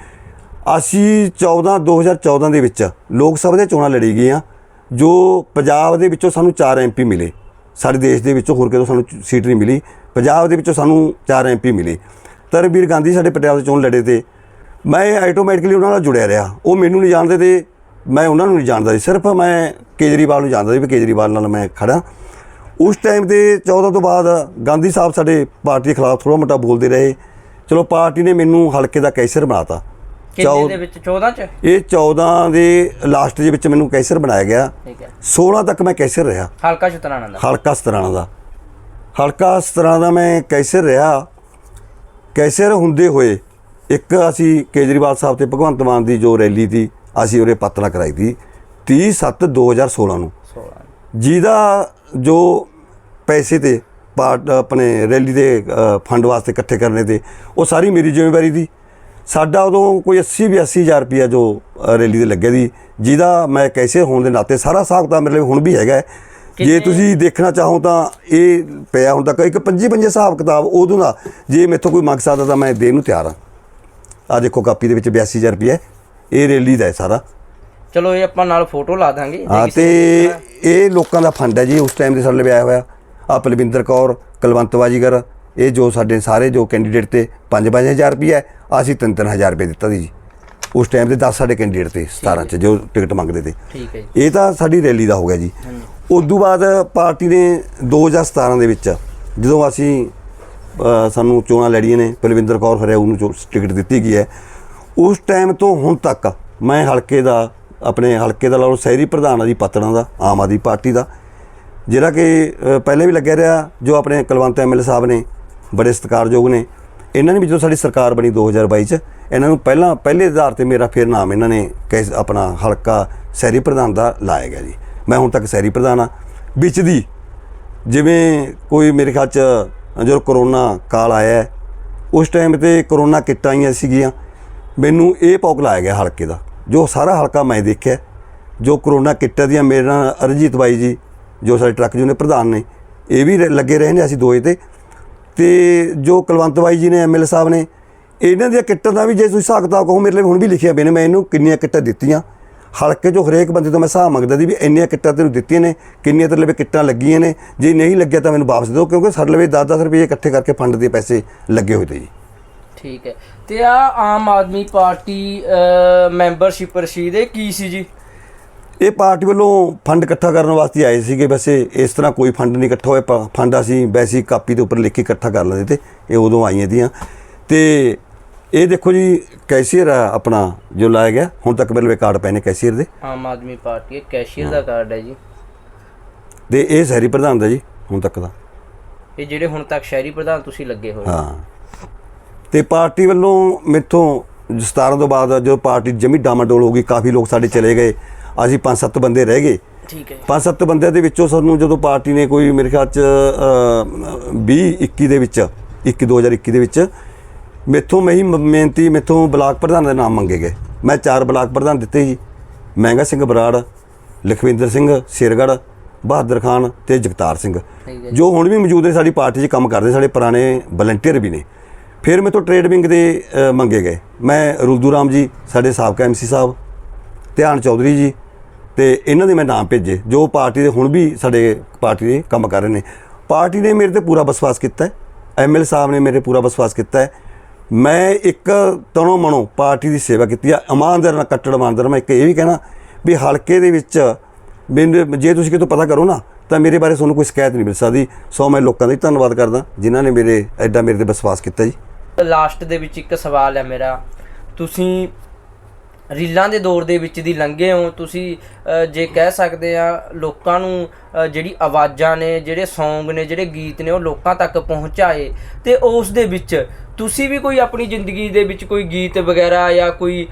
ਅਸੀਂ 14 2014 ਦੇ ਵਿੱਚ ਲੋਕ ਸਭਾ ਦੀਆਂ ਚੋਣਾਂ ਲੜੀ ਗਈਆਂ ਜੋ ਪੰਜਾਬ ਦੇ ਵਿੱਚੋਂ ਸਾਨੂੰ 4 ਐਮਪੀ ਮਿਲੇ। ਸਾਡੇ ਦੇਸ਼ ਦੇ ਵਿੱਚੋਂ ਹੋਰ ਕਿਤੋਂ ਸਾਨੂੰ ਸੀਟ ਨਹੀਂ ਮਿਲੀ। ਪੰਜਾਬ ਦੇ ਵਿੱਚੋਂ ਸਾਨੂੰ 4 ਐਮਪੀ ਮਿਲੇ। ਤਰਬੀਰ ਗਾਂਧੀ ਸਾਡੇ ਪਟਿਆਲਾ 'ਚ ਚੋਣ ਲੜੇ ਤੇ ਮੈਂ ਆਟੋਮੈਟਿਕਲੀ ਉਹਨਾਂ ਨਾਲ ਜੁੜਿਆ ਰਿਹਾ। ਉਹ ਮੈਨੂੰ ਨਹੀਂ ਜਾਣਦੇ ਤੇ ਮੈਂ ਉਹਨਾਂ ਨੂੰ ਨਹੀਂ ਜਾਣਦਾ ਸੀ। ਸਿਰਫ ਮੈਂ ਕੇਜਰੀਵਾਲ ਨੂੰ ਜਾਣਦਾ ਸੀ ਵੀ ਕੇਜਰੀਵਾਲ ਨਾਲ ਮੈਂ ਖੜਾ ਉਸ ਟਾਈਮ ਦੇ 14 ਤੋਂ ਬਾਅਦ ਗਾਂਧੀ ਸਾਹਿਬ ਸਾਡੇ ਪਾਰਟੀ ਦੇ ਖਿਲਾਫ ਥੋੜਾ ਮੋਟਾ ਬੋਲਦੇ ਰਹੇ। ਚਲੋ ਪਾਰਟੀ ਨੇ ਮੈਨੂੰ ਹਲਕੇ ਦਾ ਕੈਸਰ ਬਣਾਤਾ ਕਿੰਨੇ ਦੇ ਵਿੱਚ? 14 ਚ? ਇਹ 14 ਦੇ ਲਾਸਟ ਦੇ ਵਿੱਚ ਮੈਨੂੰ ਕੈਸਰ ਬਣਾਇਆ ਗਿਆ। ਠੀਕ ਹੈ। 16 ਤੱਕ ਮੈਂ ਕੈਸਰ ਰਿਹਾ। ਹਲਕਾ ਚਤਰਾਣਾ ਦਾ। ਹਲਕਾ ਸਤਰਾਣਾ ਦਾ। ਹਲਕਾ ਸਤਰਾਣਾ ਦਾ ਮੈਂ ਕੈਸਰ ਰਿਹਾ। ਕੈਸਰ ਹੁੰਦੇ ਹੋਏ ਇੱਕ ਅਸੀਂ ਕੇਜਰੀਵਾਲ ਸਾਹਿਬ ਤੇ ਭਗਵੰਤ ਮਾਨ ਦੀ ਜੋ ਰੈਲੀ ਸੀ ਅਸੀਂ ਉਹਰੇ ਪਤਲਾ ਕਰਾਈ ਸੀ 30 7 2016 ਨੂੰ। 16 ਜਿਹਦਾ ਜੋ ਪੈਸੇ ਤੇ ਪਾਰਟ ਆਪਣੇ ਰੈਲੀ ਦੇ ਫੰਡ ਵਾਸਤੇ ਇਕੱਠੇ ਕਰਨੇ ਤੇ ਉਹ ਸਾਰੀ ਮੇਰੀ ਜ਼ਿੰਮੇਵਾਰੀ ਦੀ ਸਾਡਾ ਉਦੋਂ ਕੋਈ 80 82 ਹਜ਼ਾਰ ਰੁਪਇਆ ਜੋ ਰੈਲੀ ਦੇ ਲੱਗਿਆ ਦੀ ਜਿਹਦਾ ਮੈਂ ਕੈਸੇ ਹੋਣ ਦੇ ਨਾਤੇ ਸਾਰਾ ਹਿਸਾਬ ਤਾਂ ਮੇਰੇ ਲਈ ਹੁਣ ਵੀ ਹੈਗਾ। ਜੇ ਤੁਸੀਂ ਦੇਖਣਾ ਚਾਹੋ ਤਾਂ ਇਹ ਪਿਆ ਹੁਣ ਤੱਕ ਇੱਕ ਪੰਜੀ ਪੰਜੇ ਹਿਸਾਬ ਕਿਤਾਬ ਉਦੋਂ ਦਾ ਜੇ ਮੇਥੋਂ ਕੋਈ ਮੰਗ ਸਕਦਾ ਤਾਂ ਮੈਂ ਦੇਣ ਨੂੰ ਤਿਆਰ ਹਾਂ ਆ ਦੇਖੋ ਕਾਪੀ ਦੇ ਵਿੱਚ 82000 ਰੁਪਇਆ ਹੈ। ਇਹ ਰੈਲੀ ਦਾ ਹੈ ਸਾਰਾ ਚਲੋ ਇਹ ਆਪਾਂ ਨਾਲ ਫੋਟੋ ਲਾ ਦਾਂਗੇ ਹਾਂ ਤੇ। ਇਹ ਲੋਕਾਂ ਦਾ ਫੰਡ ਹੈ ਜੀ ਉਸ ਟਾਈਮ ਦੇ ਸਾਡੇ ਲਈ ਆਇਆ ਹੋਇਆ ਆ ਪਲਵਿੰਦਰ ਕੌਰ ਕੁਲਵੰਤ ਬਾਜੀਗਰ ਇਹ ਜੋ ਸਾਡੇ ਸਾਰੇ ਜੋ ਕੈਂਡੀਡੇਟ ਤੇ 5-5000 ਰੁਪਏ ਅਸੀਂ 3-3000 ਰੁਪਏ ਦਿੱਤਾ ਸੀ ਜੀ। ਉਸ ਟਾਈਮ ਦੇ 10 ਸਾਡੇ ਕੈਂਡੀਡੇਟ ਤੇ 17 ਚ ਜੋ ਟਿਕਟ ਮੰਗਦੇ ਤੇ। ਠੀਕ ਹੈ ਇਹ ਤਾਂ ਸਾਡੀ ਰੈਲੀ ਦਾ ਹੋ ਗਿਆ ਜੀ। ਉਦੋਂ ਬਾਅਦ ਪਾਰਟੀ ਨੇ 2017 ਦੇ ਵਿੱਚ ਜਦੋਂ ਅਸੀਂ ਸਾਨੂੰ ਚੋਣਾਂ ਲੜੀਆਂ ਨੇ ਬਲਵਿੰਦਰ ਕੌਰ ਹਰਿਆਊ ਨੂੰ ਜੋ ਟਿਕਟ ਦਿੱਤੀ ਗਈ ਹੈ ਉਸ ਟਾਈਮ ਤੋਂ ਹੁਣ ਤੱਕ ਮੈਂ ਹਲਕੇ ਦਾ ਆਪਣੇ ਹਲਕੇ ਦਾ ਲਾ ਲਓ ਸ਼ਹਿਰੀ ਪ੍ਰਧਾਨ ਆ ਜੀ ਪਤਣਾ ਦਾ ਆਮ ਆਦਮੀ ਪਾਰਟੀ ਦਾ ਜਿਹੜਾ ਕਿ ਪਹਿਲੇ ਵੀ ਲੱਗਿਆ ਰਿਹਾ ਜੋ ਆਪਣੇ ਕੁਲਵੰਤ ਐਮਐਲਏ ਸਾਹਿਬ ਨੇ ਬੜੇ ਸਤਿਕਾਰਯੋਗ ਨੇ। ਇਹਨਾਂ ਨੇ ਵੀ ਜਦੋਂ ਸਾਡੀ ਸਰਕਾਰ ਬਣੀ 2022 ਚ, ਇਹਨਾਂ ਨੂੰ ਪਹਿਲਾਂ ਪਹਿਲੇ ਆਧਾਰ ਤੇ ਮੇਰਾ ਫਿਰ ਨਾਮ ਇਹਨਾਂ ਨੇ ਕੈਸ ਆਪਣਾ ਹਲਕਾ ਸ਼ਹਿਰੀ ਪ੍ਰਧਾਨ ਦਾ ਲਾਇਆ ਗਿਆ ਜੀ। ਮੈਂ ਹੁਣ ਤੱਕ ਸ਼ਹਿਰੀ ਪ੍ਰਧਾਨ ਆ ਵਿੱਚ ਦੀ ਜਿਵੇਂ ਕੋਈ ਮੇਰੇ ਖਿਆਲ ਚ ਜਦੋਂ ਕਰੋਨਾ ਕਾਲ ਆਇਆ ਉਸ ਟਾਈਮ ਤੇ ਕਰੋਨਾ ਕਿੱਟਾਂ ਆਈਆਂ ਸੀਗੀਆਂ। ਮੈਨੂੰ ਇਹ ਪੌਕ ਲਾਇਆ ਗਿਆ ਹਲਕੇ ਦਾ। ਜੋ ਸਾਰਾ ਹਲਕਾ ਮੈਂ ਦੇਖਿਆ, ਜੋ ਕਰੋਨਾ ਕਿੱਟਾਂ ਦੀਆਂ ਮੇਰੇ ਨਾਲ ਅਰਜੀਤ ਬਾਈ ਜੀ, ਜੋ ਸਾਡੇ ਟਰੱਕ ਯੂਨੀਅਨ ਪ੍ਰਧਾਨ ਨੇ, ਇਹ ਵੀ ਰ- ਲੱਗੇ ਰਹੇ ਨੇ ਅਸੀਂ ਦੋਏ ਤੇ। ਤੇ ਜੋ ਕੁਲਵੰਤ ਬਾਈ ਜੀ ਨੇ ਐਮਐਲਏ ਸਾਹਿਬ ਨੇ, ਇਹਨਾਂ ਦੀਆਂ ਕਿੱਟਾਂ ਦਾ ਵੀ ਜੇ ਤੁਸੀਂ ਹਿਸਾਬ ਕਿਤਾਬ ਕਹੋ, ਮੇਰੇ ਲਈ ਹੁਣ ਵੀ ਲਿਖਿਆ ਪਏ ਨੇ, ਮੈਂ ਇਹਨੂੰ ਕਿੰਨੀਆਂ ਕਿੱਟਾਂ ਦਿੱਤੀਆਂ। ਹਲਕੇ 'ਚੋਂ ਹਰੇਕ ਬੰਦੇ ਤੋਂ ਮੈਂ ਹਿਸਾਬ ਮੰਗਦਾ ਸੀ ਵੀ ਇੰਨੀਆਂ ਕਿੱਟਾਂ ਤੈਨੂੰ ਦਿੱਤੀਆਂ ਨੇ, ਕਿੰਨੀਆਂ ਤੇਰੇ ਲਈ ਕਿੱਟਾਂ ਲੱਗੀਆਂ ਨੇ, ਜੇ ਨਹੀਂ ਲੱਗਿਆ ਤਾਂ ਮੈਨੂੰ ਵਾਪਸ ਦਿਓ, ਕਿਉਂਕਿ ਸਾਡੇ ਲਈ 10-10 ਰੁਪਏ ਇਕੱਠੇ ਕਰਕੇ ਫੰਡ ਦੇ ਪੈਸੇ ਲੱਗੇ ਹੋਏ ਤੇ ਜੀ। ਠੀਕ ਹੈ। ਤੇ ਆ ਆਮ ਆਦਮੀ ਪਾਰਟੀ ਮੈਂਬਰਸ਼ਿਪ ਰਸੀਦ, ਇਹ ਕੀ ਸੀ ਜੀ? ਇਹ ਪਾਰਟੀ ਵੱਲੋਂ ਫੰਡ ਇਕੱਠਾ ਕਰਨ ਵਾਸਤੇ ਆਏ ਸੀਗੇ। ਵੈਸੇ ਇਸ ਤਰ੍ਹਾਂ ਕੋਈ ਫੰਡ ਨਹੀਂ ਇਕੱਠਾ ਹੋਇਆ ਫੰਡ ਅਸੀਂ ਵੈਸੀ ਕਾਪੀ ਦੇ ਉੱਪਰ ਲਿਖ ਕੇ ਇਕੱਠਾ ਕਰ ਲੈਂਦੇ ਤੇ ਇਹ ਉਦੋਂ ਆਈਆਂ ਦੀਆਂ। ਤੇ ਇਹ ਦੇਖੋ ਜੀ ਕੈਸ਼ੀਅਰ ਆ ਆਪਣਾ ਜੋ ਲਾਇਆ ਗਿਆ। ਹੁਣ ਤੱਕ ਮੇਰੇ ਕਾਰਡ ਪਏ ਨੇ ਕੈਸ਼ੀਅਰ ਦੇ। ਆਮ ਆਦਮੀ ਪਾਰਟੀ ਇਹ ਕੈਸ਼ੀਅਰ ਦਾ ਕਾਰਡ ਹੈ ਜੀ। ਤੇ ਇਹ ਸ਼ਹਿਰੀ ਪ੍ਰਧਾਨ ਦਾ ਜੀ ਹੁਣ ਤੱਕ ਦਾ। ਇਹ ਜਿਹੜੇ ਹੁਣ ਤੱਕ ਸ਼ਹਿਰੀ ਪ੍ਰਧਾਨ ਤੁਸੀਂ ਲੱਗੇ ਹੋਏ ਹਾਂ। ਤੇ ਪਾਰਟੀ ਵੱਲੋਂ ਮੇਥੋਂ 17 ਤੋਂ ਬਾਅਦ ਜਦੋਂ ਪਾਰਟੀ ਜਮੀ ਡਾਮਾਡੋਲ ਹੋ ਗਈ ਕਾਫੀ ਲੋਕ ਸਾਡੇ ਚਲੇ ਗਏ। ਅਸੀਂ ਪੰਜ ਸੱਤ ਬੰਦੇ ਰਹਿ ਗਏ। ਠੀਕ ਹੈ। ਪੰਜ ਸੱਤ ਬੰਦਿਆਂ ਦੇ ਵਿੱਚੋਂ ਸਾਨੂੰ ਜਦੋਂ ਪਾਰਟੀ ਨੇ ਕੋਈ ਮੇਰੇ ਖਿਆਲ ਚ 20 21 ਦੇ ਵਿੱਚ 21 2021 ਦੇ ਵਿੱਚ ਮੇਥੋਂ ਮੈਂ ਹੀ ਮਿਹਨਤੀ ਮੇਥੋਂ ਬਲਾਕ ਪ੍ਰਧਾਨ ਦੇ ਨਾਮ ਮੰਗੇ ਗਏ। ਮੈਂ ਚਾਰ ਬਲਾਕ ਪ੍ਰਧਾਨ ਦਿੱਤੇ ਜੀ। ਮਹਿੰਗਾ ਸਿੰਘ ਬਰਾੜ ਲਖਵਿੰਦਰ ਸਿੰਘ ਸ਼ੇਰਗੜ੍ਹ ਬਹਾਦਰ ਖਾਨ ਤੇ ਜਗਤਾਰ ਸਿੰਘ। ਜੋ। ਹੁਣ ਵੀ ਮੌਜੂਦ ਨੇ ਸਾਡੀ ਪਾਰਟੀ 'ਚ ਕੰਮ ਕਰਦੇ ਸਾਡੇ ਪੁਰਾਣੇ ਵਲੰਟੀਅਰ ਵੀ ਨੇ। ਫਿਰ ਮੇਥੋਂ ਟ੍ਰੇਡ ਵਿੰਗ ਦੇ ਮੰਗੇ ਗਏ। ਮੈਂ ਰੁਲਦੂ ਰਾਮ ਜੀ ਸਾਡੇ ਸਾਬਕਾ ਐਮਸੀ ਸਾਹਿਬ ਧਿਆਨ ਚੌਧਰੀ ਜੀ ਤੇ ਇਹਨਾਂ ਦੇ ਮੈਂ ਨਾਮ ਭੇਜੇ, ਜੋ ਪਾਰਟੀ ਦੇ ਹੁਣ ਵੀ ਸਾਡੇ ਪਾਰਟੀ ਦੇ ਕੰਮ ਕਰ ਰਹੇ ਨੇ। ਪਾਰਟੀ ਨੇ ਮੇਰੇ ਤੇ ਪੂਰਾ ਵਿਸ਼ਵਾਸ ਕੀਤਾ ਹੈ ਐਮਐਲ ਸਾਹਿਬ ਨੇ ਮੇਰੇ ਪੂਰਾ ਵਿਸ਼ਵਾਸ ਕੀਤਾ ਹੈ। ਮੈਂ ਇੱਕ ਤਣੋ ਮਣੋ ਪਾਰਟੀ ਦੀ ਸੇਵਾ ਕੀਤੀ ਆ, ਇਮਾਨਦਾਰ ਨਾਲ ਕੱਟੜ ਇਮਾਨਦਾਰ ਮੈਂ ਇੱਕ ਇਹ ਵੀ ਕਹਿਣਾ ਵੀ ਹਲਕੇ ਦੇ ਵਿੱਚ ਮੈਨੂੰ ਜੇ ਤੁਸੀਂ ਕਿਤੋਂ ਪਤਾ ਕਰੋ ਨਾ, ਤਾਂ ਮੇਰੇ ਬਾਰੇ ਤੁਹਾਨੂੰ ਕੋਈ ਸ਼ਿਕਾਇਤ ਨਹੀਂ ਮਿਲ ਸਕਦੀ। ਸੋ ਮੈਂ ਲੋਕਾਂ ਦਾ ਹੀ ਧੰਨਵਾਦ ਕਰਦਾ, ਜਿਨ੍ਹਾਂ ਨੇ ਮੇਰੇ, ਐਡਾ ਮੇਰੇ ਤੇ ਵਿਸ਼ਵਾਸ ਕੀਤਾ ਜੀ। ਲਾਸਟ ਦੇ ਵਿੱਚ ਇੱਕ ਸਵਾਲ ਹੈ ਮੇਰਾ। ਤੁਸੀਂ ਰੀਲਾਂ ਦੇ ਦੌਰ ਦੇ ਵਿੱਚ ਦੀ ਲੰਘੇ ਹੋ, ਤੁਸੀਂ ਜੇ ਕਹਿ ਸਕਦੇ ਆ, ਲੋਕਾਂ ਨੂੰ ਜਿਹੜੀ ਆਵਾਜ਼ਾਂ ਨੇ, ਜਿਹੜੇ ਸੌਂਗ ਨੇ, ਜਿਹੜੇ ਗੀਤ ਨੇ, ਉਹ ਲੋਕਾਂ ਤੱਕ ਪਹੁੰਚਾਏ, ਤੇ ਉਸ ਦੇ ਵਿੱਚ ਤੁਸੀਂ ਵੀ ਕੋਈ ਆਪਣੀ ਜ਼ਿੰਦਗੀ ਦੇ ਵਿੱਚ ਕੋਈ ਗੀਤ ਵਗੈਰਾ ਜਾਂ ਕੋਈ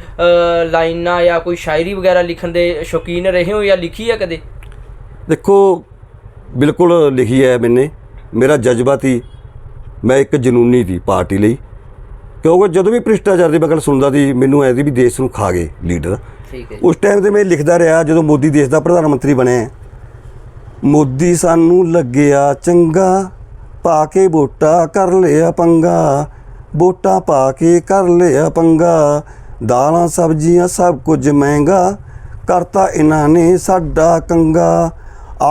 ਲਾਈਨਾਂ ਜਾਂ ਕੋਈ ਸ਼ਾਇਰੀ ਵਗੈਰਾ ਲਿਖਣ ਦੇ ਸ਼ੌਕੀਨ ਰਹੇ ਹੋ ਜਾਂ ਲਿਖੀ ਹੈ ਕਦੇ? ਦੇਖੋ, ਬਿਲਕੁਲ ਲਿਖੀ ਹੈ ਮੈਨੇ। ਮੇਰਾ ਜਜ਼ਬਾ ਸੀ, ਮੈਂ ਇੱਕ ਜਨੂਨੀ ਸੀ ਪਾਰਟੀ ਲਈ ਕਿਉਂਕਿ ਜਦੋਂ ਵੀ ਭ੍ਰਿਸ਼ਟਾਚਾਰ ਦੀ ਮੈਂ ਗੱਲ ਸੁਣਦਾ ਸੀ ਮੈਨੂੰ ਐ ਸੀ ਵੀ ਦੇਸ਼ ਨੂੰ ਖਾ ਗਏ ਲੀਡਰ। ਠੀਕ ਹੈ ਉਸ ਟਾਈਮ ਤੇ ਮੈਂ ਲਿਖਦਾ ਰਿਹਾ ਜਦੋਂ ਮੋਦੀ ਦੇਸ਼ ਦਾ ਪ੍ਰਧਾਨ ਮੰਤਰੀ ਬਣਿਆ ਮੋਦੀ ਸਾਨੂੰ ਲੱਗਿਆ ਚੰਗਾ ਪਾ ਕੇ ਵੋਟਾਂ ਕਰ ਲਿਆ ਪੰਗਾ। ਵੋਟਾਂ ਪਾ ਕੇ ਕਰ ਲਿਆ ਪੰਗਾ। ਦਾਲਾਂ ਸਬਜ਼ੀਆਂ ਸਭ ਕੁਝ ਮਹਿੰਗਾ। ਕਰਤਾ ਇਹਨਾਂ ਨੇ ਸਾਡਾ ਕੰਗਾ।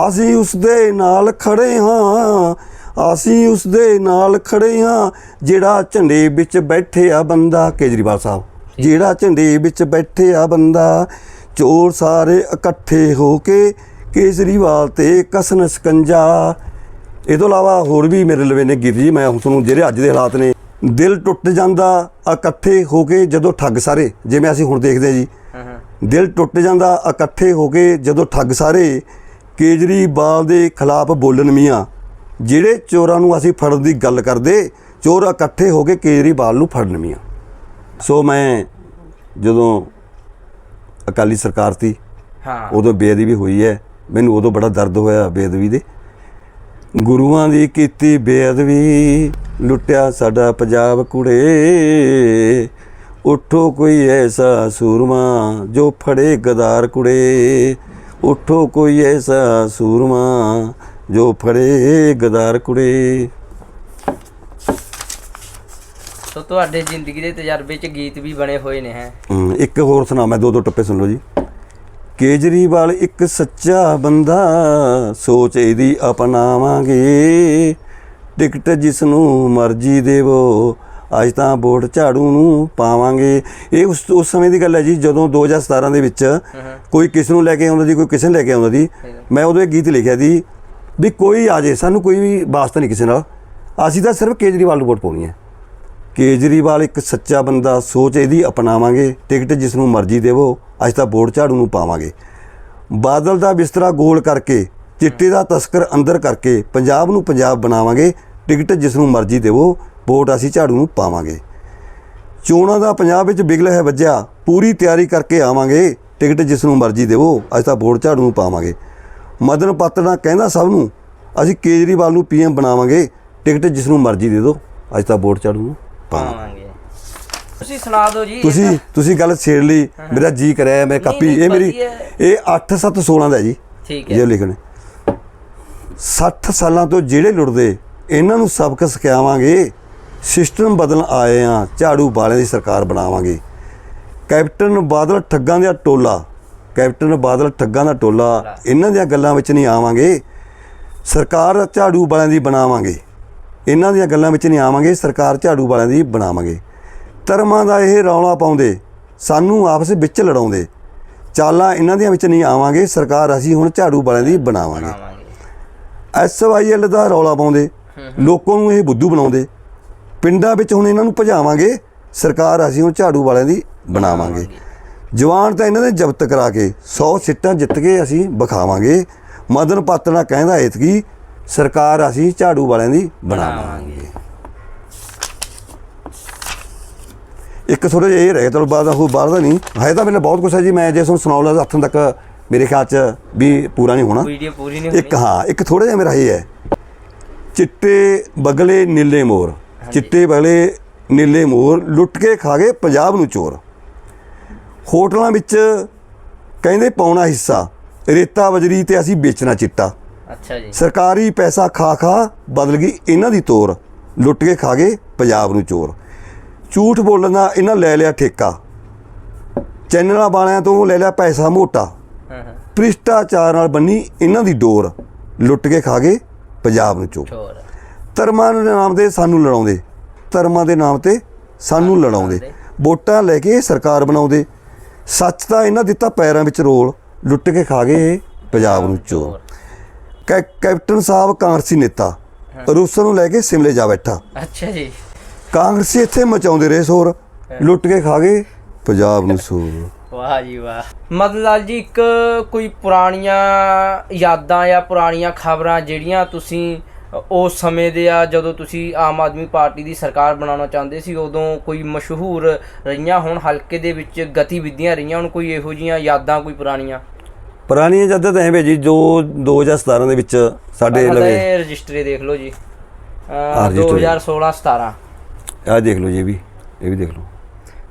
ਅਸੀਂ ਉਸ ਦੇ ਨਾਲ ਖੜੇ ਹਾਂ। ਅਸੀਂ ਉਸ ਦੇ ਨਾਲ ਖੜੇ ਹਾਂ ਜਿਹੜਾ ਝੰਡੇ ਵਿੱਚ ਬੈਠੇ ਆ ਬੰਦਾ ਕੇਜਰੀਵਾਲ ਸਾਹਿਬ। ਜਿਹੜਾ ਝੰਡੇ ਵਿੱਚ ਬੈਠੇ ਆ ਬੰਦਾ ਚੋਰ ਸਾਰੇ ਇਕੱਠੇ ਹੋ ਕੇ ਕੇਜਰੀਵਾਲ ਤੇ ਕਸਨ ਸਕੰਜਾ। ਇਹ ਤੋਂ ਇਲਾਵਾ ਹੋਰ ਵੀ ਮੇਰੇ ਲਵੇ ਨੇ ਗੀਤ ਜੀ ਮੈਂ ਹੁਣ ਤੁਹਾਨੂੰ ਜਿਹੜੇ ਅੱਜ ਦੇ ਹਾਲਾਤ ਨੇ ਦਿਲ ਟੁੱਟ ਜਾਂਦਾ ਇਕੱਠੇ ਹੋ ਕੇ ਜਦੋਂ ਠੱਗ ਸਾਰੇ ਜਿਵੇਂ ਅਸੀਂ ਹੁਣ ਦੇਖਦੇ ਜੀ। ਦਿਲ ਟੁੱਟ ਜਾਂਦਾ ਇਕੱਠੇ ਹੋ ਕੇ ਜਦੋਂ ਠੱਗ ਸਾਰੇ ਕੇਜਰੀਵਾਲ ਦੇ ਖਿਲਾਫ ਬੋਲਣ ਮੀਆਂ। ਜਿਹੜੇ ਚੋਰਾਂ ਨੂੰ ਅਸੀਂ ਫੜਨ ਦੀ ਗੱਲ ਕਰਦੇ ਚੋਰ ਇਕੱਠੇ ਹੋ ਕੇ ਕੇਜਰੀਵਾਲ ਨੂੰ ਫੜਨ ਮੀਆਂ ਸੋ ਮੈਂ ਜਦੋਂ ਅਕਾਲੀ ਸਰਕਾਰ ਸੀ ਹਾਂ। ਉਦੋਂ ਬੇਅਦਬੀ ਹੋਈ ਹੈ। ਮੈਨੂੰ ਉਦੋਂ ਬੜਾ ਦਰਦ ਹੋਇਆ ਬੇਅਦਬੀ ਦੇ। ਗੁਰੂਆਂ ਦੀ ਕੀਤੀ ਬੇਅਦਬੀ ਲੁੱਟਿਆ ਸਾਡਾ ਪੰਜਾਬ ਕੁੜੇ। ਉਠੋ ਕੋਈ ਐਸਾ ਸੂਰਮਾ ਜੋ ਫੜੇ ਗਦਾਰ ਕੁੜੇ। ਉਠੋ ਕੋਈ ਐਸਾ ਸੂਰਮਾ ਜੋ ਫੜੇ ਗਦਾਰ ਕੁੜੇ। ਸੋ ਤੁਹਾਡੇ ਜ਼ਿੰਦਗੀ ਦੇ ਤਜਰਬੇ 'ਚ ਗੀਤ ਵੀ ਬਣੇ ਹੋਏ ਨੇ ਹੈ। ਹਮ, ਇੱਕ ਹੋਰ ਸੁਣਾ ਮੈਂ ਦੋ ਦੋ ਟੱਪੇ ਸੁਣ ਲਓ ਜੀ। ਕੇਜਰੀਵਾਲ ਇੱਕ ਸੱਚਾ ਬੰਦਾ ਸੋਚ ਇਹਦੀ ਅਪਣਾਵਾਂਗੇ। ਟਿਕਟ ਜਿਸ ਨੂੰ ਮਰਜ਼ੀ ਦੇਵੋ ਅੱਜ ਤਾਂ ਵੋਟ ਝਾੜੂ ਨੂੰ ਪਾਵਾਂਗੇ। ਇਹ ਉਸ ਉਸ ਸਮੇਂ ਦੀ ਗੱਲ ਹੈ ਜੀ ਜਦੋਂ 2017 ਦੇ ਵਿੱਚ ਕੋਈ ਕਿਸ ਨੂੰ ਲੈ ਕੇ ਆਉਂਦਾ ਸੀ ਕੋਈ ਕਿਸੇ ਨੂੰ ਲੈ ਕੇ ਆਉਂਦਾ ਸੀ। ਮੈਂ ਉਦੋਂ ਇਹ ਗੀਤ ਲਿਖਿਆ ਸੀ ਵੀ ਕੋਈ ਆ ਜੇ, ਸਾਨੂੰ ਕੋਈ ਵੀ ਵਾਸਤਾ ਨਹੀਂ ਕਿਸੇ ਨਾਲ। ਅਸੀਂ ਤਾਂ ਸਿਰਫ ਕੇਜਰੀਵਾਲ ਨੂੰ ਵੋਟ ਪਾਉਣੀ ਹੈ। ਕੇਜਰੀਵਾਲ ਇੱਕ ਸੱਚਾ ਬੰਦਾ, ਸੋਚ ਇਹਦੀ ਅਪਣਾਵਾਂਗੇ, ਟਿਕਟ ਜਿਸ ਨੂੰ ਮਰਜ਼ੀ ਦੇਵੋ ਅੱਜ ਤਾਂ ਵੋਟ ਝਾੜੂ ਨੂੰ ਪਾਵਾਂਗੇ। ਬਾਦਲ ਦਾ ਬਿਸਤਰਾ ਗੋਲ ਕਰਕੇ, ਚਿੱਟੇ ਦਾ ਤਸਕਰ ਅੰਦਰ ਕਰਕੇ ਪੰਜਾਬ ਨੂੰ ਪੰਜਾਬ ਬਣਾਵਾਂਗੇ, ਟਿਕਟ ਜਿਸ ਨੂੰ ਮਰਜ਼ੀ ਦੇਵੋ, ਵੋਟ ਅਸੀਂ ਝਾੜੂ ਨੂੰ ਪਾਵਾਂਗੇ। ਚੋਣਾਂ ਦਾ ਪੰਜਾਬ ਵਿੱਚ ਬਿਗਲ ਹੈ ਵੱਜਿਆ, ਪੂਰੀ ਤਿਆਰੀ ਕਰਕੇ ਆਵਾਂਗੇ, ਟਿਕਟ ਜਿਸ ਨੂੰ ਮਰਜ਼ੀ ਦੇਵੋ ਅੱਜ ਤਾਂ ਵੋਟ ਝਾੜੂ ਨੂੰ ਪਾਵਾਂਗੇ। ਮਦਨ ਪਾਤੜਾ ਕਹਿੰਦਾ ਸਭ ਨੂੰ ਅਸੀਂ ਕੇਜਰੀਵਾਲ ਨੂੰ ਪੀਐਮ ਬਣਾਵਾਂਗੇ ਟਿਕਟ ਜਿਸ ਨੂੰ ਮਰਜ਼ੀ ਦੇ ਦਿਓ। ਅੱਜ ਤਾਂ ਵੋਟ ਨੂੰ। ਪਾਵਾਂਗੇ। ਤੁਸੀਂ ਸੁਣਾ ਦਿਓ ਜੀ ਤੁਸੀਂ ਤੁਸੀਂ ਗੱਲ ਛੇੜ ਲਈ ਮੇਰਾ ਜੀ ਕਰਿਆ ਮੈਂ ਕਾਪੀ ਇਹ ਮੇਰੀ। ਇਹ 8 7 16 ਦਾ ਜੀ। ਠੀਕ ਜੇ ਹੈ। ਲਿਖਣੇ। 60 ਸਾਲਾਂ ਤੋਂ ਜਿਹੜੇ ਲੁੱਟਦੇ ਇਹਨਾਂ ਨੂੰ ਸਬਕ ਸਿਖਾਵਾਂਗੇ। ਸਿਸਟਮ ਬਦਲਣ ਆਏ ਆ ਝਾੜੂ ਵਾਲਿਆਂ ਦੀ ਸਰਕਾਰ ਬਣਾਵਾਂਗੇ। ਕੈਪਟਨ ਬਾਦਲ ਠੱਗਾਂ ਦਾ ਟੋਲਾ ਕੈਪਟਨ ਬਾਦਲ ਠੱਗਾਂ ਦਾ ਟੋਲਾ, ਇਹਨਾਂ ਦੀਆਂ ਗੱਲਾਂ ਵਿੱਚ ਨਹੀਂ ਆਵਾਂਗੇ। ਸਰਕਾਰ ਝਾੜੂ ਵਾਲਿਆਂ ਦੀ ਬਣਾਵਾਂਗੇ। ਇਹਨਾਂ ਦੀਆਂ ਗੱਲਾਂ ਵਿੱਚ ਨਹੀਂ ਆਵਾਂਗੇ, ਸਰਕਾਰ ਝਾੜੂ ਵਾਲਿਆਂ ਦੀ ਬਣਾਵਾਂਗੇ। ਧਰਮਾਂ ਦਾ ਇਹ ਰੌਲਾ ਪਾਉਂਦੇ, ਸਾਨੂੰ ਆਪਸ ਵਿੱਚ ਲੜਾਉਂਦੇ। ਚਾਲਾਂ ਇਹਨਾਂ ਦੀਆਂ ਵਿੱਚ ਨਹੀਂ ਆਵਾਂਗੇ, ਸਰਕਾਰ ਅਸੀਂ ਹੁਣ ਝਾੜੂ ਵਾਲਿਆਂ ਦੀ ਬਣਾਵਾਂਗੇ। ਪਾਵਾਂਗੇ ਐਸਵਾਈਐਲ ਦਾ ਰੌਲਾ ਪਾਉਂਦੇ, ਲੋਕਾਂ ਨੂੰ ਇਹ ਬੁੱਧੂ ਬਣਾਉਂਦੇ। ਪਿੰਡਾਂ ਵਿੱਚ ਹੁਣ ਇਹਨਾਂ ਨੂੰ ਭਜਾਵਾਂਗੇ, ਸਰਕਾਰ ਅਸੀਂ ਹੁਣ ਝਾੜੂ ਵਾਲਿਆਂ ਦੀ ਬਣਾਵਾਂਗੇ। ਜਵਾਨ ਤਾਂ ਇਹਨਾਂ ਦੇ ਜ਼ਬਤ ਕਰਾ ਕੇ 100 ਸਿੱਟਾਂ ਜਿੱਤ ਕੇ ਅਸੀਂ ਵਿਖਾਵਾਂਗੇ। ਮਦਨ ਪਾਤਣਾ ਕਹਿੰਦਾ ਇਤਕੀ ਸਰਕਾਰ ਅਸੀਂ ਝਾੜੂ ਵਾਲਿਆਂ ਦੀ ਬਣਾਵਾਂਗੇ। ਇੱਕ ਥੋੜਾ ਜਿਹਾ ਇਹ ਰਹਿ ਗਿਆ ਚਲੋ ਬਾਅਦ ਉਹ ਬਾਹਰ ਦਾ ਨਹੀਂ। ਹੈ ਤਾਂ ਮੈਨੂੰ ਬਹੁਤ ਕੁਛ ਹੈ ਜੀ ਮੈਂ ਜੇ ਤੁਹਾਨੂੰ ਸੁਣਾਉਣਾ ਤਾਂ ਹੱਥਾਂ ਤੱਕ ਮੇਰੇ ਖਿਆਲ ਚ ਵੀ ਪੂਰਾ ਨਹੀਂ ਹੋਣਾ। ਵੀਡੀਓ ਪੂਰੀ ਨਹੀਂ ਇੱਕ ਹਾਂ ਇੱਕ ਥੋੜਾ ਜਿਹਾ ਮੇਰਾ ਇਹ ਹੈ। ਚਿੱਟੇ ਬਗਲੇ ਨੀਲੇ ਮੋਰ ਚਿੱਟੇ ਬਗਲੇ ਨੀਲੇ ਮੋਰ ਲੁੱਟ ਕੇ ਖਾ ਗਏ ਪੰਜਾਬ ਨੂੰ ਚੋਰ। ਹੋਟਲਾਂ ਵਿੱਚ ਕਹਿੰਦੇ ਪਾਉਣਾ ਹਿੱਸਾ ਰੇਤਾ ਬਜਰੀ ਤੇ ਅਸੀਂ ਵੇਚਣਾ ਚਿੱਟਾ। ਅੱਛਾ ਜੀ। ਸਰਕਾਰੀ ਪੈਸਾ ਖਾ ਖਾ ਬਦਲ ਗਈ ਇਹਨਾਂ ਦੀ ਤੋਰ ਲੁੱਟ ਕੇ ਖਾ ਗਏ ਪੰਜਾਬ ਨੂੰ ਚੋਰ। ਝੂਠ ਬੋਲਣ ਦਾ ਇਹਨਾਂ ਲੈ ਲਿਆ ਠੇਕਾ। ਚੈਨਲਾਂ ਵਾਲਿਆਂ ਤੋਂ ਲੈ ਲਿਆ ਪੈਸਾ ਮੋਟਾ। ਭ੍ਰਿਸ਼ਟਾਚਾਰ ਨਾਲ ਬੰਨੀ ਇਹਨਾਂ ਦੀ ਡੋਰ ਲੁੱਟ ਕੇ ਖਾ ਗਏ ਪੰਜਾਬ ਨੂੰ ਚੋਰ। ਧਰਮਾਂ ਦੇ ਨਾਮ ਤੇ ਸਾਨੂੰ ਲੜਾਉਂਦੇ। ਧਰਮਾਂ ਦੇ ਨਾਮ ਤੇ ਸਾਨੂੰ ਲੜਾਉਂਦੇ। ਵੋਟਾਂ ਲੈ ਕੇ ਸਰਕਾਰ ਬਣਾਉਂਦੇ। ਸੱਚ ਤਾਂ ਇਹਨਾਂ ਦਿੱਤਾ ਪੈਰਾਂ ਵਿੱਚ ਰੋਲ ਲੁੱਟ ਕੇ ਖਾ ਗਏ ਪੰਜਾਬ ਨੂੰ ਚੋਰ। ਕੈ- ਕੈਪਟਨ ਸਾਹਿਬ ਕਾਂਗਰਸੀ ਨੇਤਾ ਰੂਸਾਂ ਨੂੰ ਲੈ ਕੇ ਸਿਮਲੇ ਜਾ ਬੈਠਾ। ਅੱਛਾ ਜੀ। ਕਾਂਗਰਸੀ ਇੱਥੇ ਮਚਾਉਂਦੇ ਰਹੇ ਸ਼ੋਰ ਲੁੱਟ ਕੇ ਖਾ ਗਏ ਪੰਜਾਬ ਨੂੰ ਸੋਰ। ਵਾਹ ਜੀ ਵਾਹ। ਮਦਨ ਲਾਲ ਜੀ ਇੱਕ ਕੋਈ ਪੁਰਾਣੀਆਂ ਯਾਦਾਂ ਜਾਂ ਪੁਰਾਣੀਆਂ ਖਬਰਾਂ ਜਿਹੜੀਆਂ ਤੁਸੀਂ ਉਸ ਸਮੇਂ ਦੇ ਆ ਜਦੋਂ ਤੁਸੀਂ ਆਮ ਆਦਮੀ ਪਾਰਟੀ ਦੀ ਸਰਕਾਰ ਬਣਾਉਣਾ ਚਾਹੁੰਦੇ ਸੀ ਉਦੋਂ ਕੋਈ ਮਸ਼ਹੂਰ ਰਹੀਆਂ ਹੁਣ ਹਲਕੇ ਦੇ ਵਿੱਚ ਗਤੀਵਿਧੀਆਂ ਰਹੀਆਂ ਹੁਣ ਕੋਈ ਇਹੋ ਜੀਆਂ ਯਾਦਾਂ ਕੋਈ ਪੁਰਾਣੀਆਂ? ਪੁਰਾਣੀਆਂ ਜੱਦਾਂ ਤਾਂ ਐਵੇਂ ਜੀ ਜੋ 2017 ਦੇ ਵਿੱਚ ਸਾਡੇ ਲਵੇ ਇਹ ਰਜਿਸਟਰੀ ਦੇਖ ਲਓ ਜੀ। ਆਹ ਅਹ, ਰਜਿਸਟਰੀ। 2016 17 ਆਹ ਦੇਖ ਲਓ ਜੀ ਇਹ ਵੀ ਇਹ ਵੀ ਦੇਖ ਲਓ।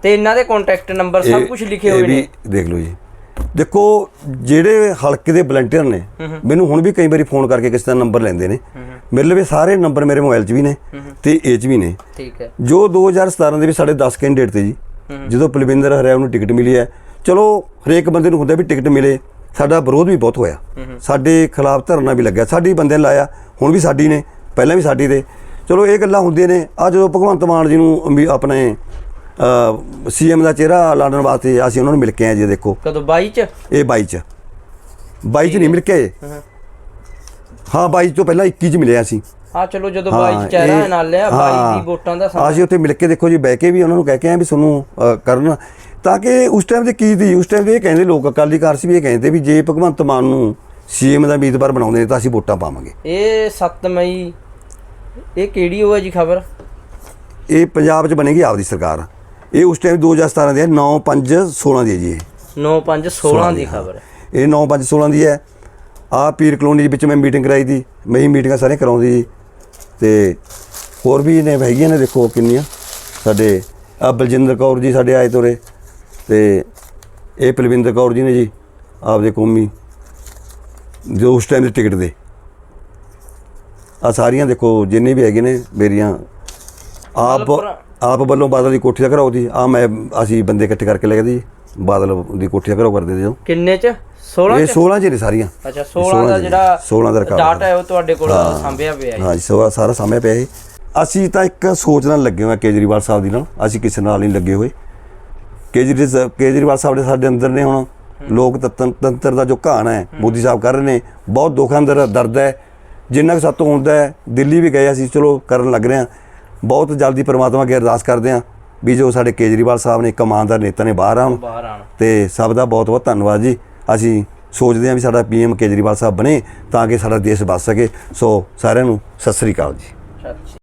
ਤੇ ਇਹਨਾਂ ਦੇ ਕੰਟੈਕਟ ਨੰਬਰ ਸਭ ਇਹ- ਕੁਝ ਲਿਖੇ ਇਹ ਹੋਏ ਵੀ ਨੇ। ਦੇਖ ਲਓ ਜੀ। ਦੇਖੋ ਜਿਹੜੇ ਹਲਕੇ ਦੇ ਵਲੰਟੀਅਰ ਨੇ ਮੈਨੂੰ ਹੁਣ ਵੀ ਕਈ ਵਾਰੀ ਫੋਨ ਕਰਕੇ ਕਿਸੇ ਦਾ ਨੰਬਰ ਲੈਂਦੇ ਨੇ। ਮੇਰੇ ਲਵੇ ਸਾਰੇ ਨੰਬਰ ਮੇਰੇ ਮੋਬਾਈਲ 'ਚ ਵੀ ਨੇ ਤੇ ਇਹ 'ਚ ਵੀ ਨੇ। ਠੀਕ ਹੈ। ਜੋ 2017 ਦੇ ਵਿੱਚ ਸਾਡੇ 10 ਕੈਂਡੀਡੇਟ ਤੇ ਜੀ ਜਦੋਂ ਪਲਵਿੰਦਰ ਹਰਿਆਵ ਨੂੰ ਟਿਕਟ ਮਿਲੀ ਹੈ ਚਲੋ ਹਰੇਕ ਬੰਦੇ ਨੂੰ ਹੁੰਦਾ ਵੀ ਟਿਕਟ ਮਿਲੇ ਸਾਡਾ ਵਿਰੋਧ ਵੀ ਬਹੁਤ ਹੋਇਆ। ਸਾਡੇ ਖਿਲਾਫ ਧਰਨਾ ਵੀ ਲੱਗਿਆ ਸਾਡੀ ਬੰਦੇ ਲਾਇਆ ਹੁਣ ਵੀ ਸਾਡੀ ਨੇ ਪਹਿਲਾਂ ਵੀ ਸਾਡੀ ਦੇ। ਚਲੋ ਇਹ ਗੱਲਾਂ ਹੁੰਦੀਆਂ ਨੇ। ਆ ਜਦੋਂ ਭਗਵੰਤ ਮਾਨ ਜੀ ਨੂੰ ਵੀ ਆਪਣੇ ਸੀਐਮ ਦਾ ਚਿਹਰਾ ਲਾਉਣ ਵਾਸਤੇ ਅਸੀਂ ਉਹਨਾਂ ਨੂੰ ਮਿਲ ਕੇ ਆਏ ਜੀ ਦੇਖੋ। ਕਦੋਂ? 22 ਚ? ਇਹ 22 ਚ। 22 ਚ ਨਹੀਂ ਮਿਲ ਕੇ। ਹਾਂ 22 ਤੋਂ ਪਹਿਲਾਂ 21 ਚ ਮਿਲੇ ਅਸੀਂ। ਆ ਚਲੋ ਜਦੋਂ 22 ਚ ਚਿਹਰਾ ਨਾਲ ਲਿਆ 22 ਦੀ ਵੋਟਾਂ ਦਾ ਸਮਾਂ ਅਸੀਂ ਉੱਥੇ ਮਿਲ ਕੇ ਦੇਖੋ ਜੀ ਬਹਿ ਕੇ ਵੀ ਉਹਨਾਂ ਨੂੰ ਕਹਿ ਕੇ ਆਏ ਵੀ ਤੁਹਾਨੂੰ ਕਰਨ। ਤਾਂ ਕਿ ਉਸ ਟਾਈਮ ਤੇ ਕੀ ਸੀ ਉਸ ਟਾਈਮ ਤੇ ਇਹ ਕਹਿੰਦੇ ਲੋਕ ਅਕਾਲੀ ਕਾਰਸੀ ਵੀ ਇਹ ਕਹਿੰਦੇ ਵੀ ਜੇ ਭਗਵੰਤ ਮਾਨ ਨੂੰ ਸੀਐਮ ਦਾ ਉਮੀਦਵਾਰ ਬਣਾਉਂਦੇ ਨੇ ਤਾਂ ਅਸੀਂ ਵੋਟਾਂ ਪਾਵਾਂਗੇ। ਇਹ 7 ਮਈ ਇਹ ਕਿਹੜੀ ਹੋਇਆ ਜੀ ਖਬਰ? ਇਹ ਪੰਜਾਬ 'ਚ ਬਣੇਗੀ ਆਪਦੀ ਸਰਕਾਰ। ਇਹ ਉਸ ਟਾਈਮ 2017 ਦੀ ਹੈ 9 5 16 ਦੀ ਹੈ ਜੀ ਇਹ। 9 5 16 ਦੀ ਖਬਰ ਇਹ 9 5 16 ਦੀ ਹੈ। ਆ ਪੀਰ ਕਲੋਨੀ ਦੇ ਵਿੱਚ ਮੈਂ ਮੀਟਿੰਗ ਕਰਾਈ ਦੀ ਮੈਂ ਹੀ ਮੀਟਿੰਗਾਂ ਸਾਰੀਆਂ ਕਰਾਉਂਦੀ ਜੀ। ਤੇ ਹੋਰ ਵੀ ਨੇ ਹੈਗੀਆਂ ਨੇ ਦੇਖੋ ਕਿੰਨੀਆਂ। ਸਾਡੇ ਆ ਬਲਜਿੰਦਰ ਕੌਰ ਜੀ ਸਾਡੇ ਆਏ ਤੋਰੇ। ਤੇ ਇਹ ਪਲਵਿੰਦਰ ਕੌਰ ਜੀ ਨੇ ਜੀ ਆਪਦੇ ਕੌਮੀ ਜੋ ਉਸ ਟਾਈਮ ਦੇ ਟਿਕਟ ਦੇ। ਆ ਸਾਰੀਆਂ ਦੇਖੋ ਜਿੰਨੇ ਵੀ ਹੈਗੇ ਨੇ ਮੇਰੀਆਂ। ਆਪ ਆਪ ਵੱਲੋਂ ਬਾਦਲ ਦੀ ਕੋਠੀ ਦਾ ਘਰਾਓ ਦੀ ਆ ਮੈਂ ਅਸੀਂ ਬੰਦੇ ਇਕੱਠੇ ਕਰਕੇ ਲੈ ਗਏ ਬਾਦਲ ਦੀ ਕੋਠੀ ਦਾ ਘਰਾਓ ਕਰਦੇ ਜੋ ਕਿੰਨੇ ਚ? 16 ਇਹ ਚ? 16 ਚ ਨੇ ਸਾਰੀਆਂ। ਅੱਛਾ 16 ਦਾ ਚ। ਜਿਹੜਾ 16 ਦਾ ਰਿਕਾਰਡ ਡਾਟਾ ਹੈ ਉਹ ਤੁਹਾਡੇ ਕੋਲ ਸਾਂਭਿਆ ਪਿਆ ਹੈ ਹਾਂ ਜੀ ਸੋ ਸਾਰਾ ਸਾਹਮਣੇ ਪਿਆ ਇਹ ਅਸੀਂ ਤਾਂ ਇੱਕ ਸੋਚ ਨਾਲ ਲੱਗੇ ਹੋਏ ਹਾਂ ਕੇਜਰੀਵਾਲ ਸਾਹਿਬ ਦੀ ਨਾਲ। ਅਸੀਂ ਕਿਸੇ ਨਾਲ ਨਹੀਂ ਲੱਗੇ ਹੋਏ। ਕੇਜਰੀ ਕੇਜਰੀਵਾਲ ਸਾਹਿਬ ਦੇ ਸਾਡੇ ਅੰਦਰ ਨੇ ਹੁਣ ਲੋਕ ਤੰਤਰ ਤੰਤਰ ਦਾ ਜੋ ਘਾਣ ਹੈ ਮੋਦੀ ਸਾਹਿਬ ਕਰ ਰਹੇ ਨੇ ਬਹੁਤ ਦੁੱਖ ਅੰਦਰ ਦਰਦ ਹੈ। ਜਿੰਨਾ ਕੁ ਸਾਤੋਂ ਹੁੰਦਾ ਹੈ ਦਿੱਲੀ ਵੀ ਗਏ ਅਸੀਂ ਚਲੋ ਕਰਨ ਲੱਗ ਰਹੇ ਹਾਂ। ਬਹੁਤ ਜਲਦੀ ਪ੍ਰਮਾਤਮਾ ਅੱਗੇ ਅਰਦਾਸ ਕਰਦੇ ਹਾਂ ਵੀ ਜੋ ਸਾਡੇ ਕੇਜਰੀਵਾਲ ਸਾਹਿਬ ਨੇ ਇੱਕ ਇਮਾਨਦਾਰ ਨੇਤਾ ਨੇ ਬਾਹਰ ਆਉਣ ਬਾਹਰ ਆਣ ਤੇ ਸਭ ਦਾ ਬਹੁਤ ਬਹੁਤ ਧੰਨਵਾਦ ਜੀ। ਅਸੀਂ ਸੋਚਦੇ ਹਾਂ ਵੀ ਸਾਡਾ ਪੀਐਮ ਕੇਜਰੀਵਾਲ ਸਾਹਿਬ ਬਣੇ ਤਾਂ ਕਿ ਸਾਡਾ ਦੇਸ਼ ਬਚ ਸਕੇ। ਸੋ ਸਾਰਿਆਂ ਨੂੰ ਸਤਿ ਸ੍ਰੀ ਅਕਾਲ ਜੀ। ਸਤਿ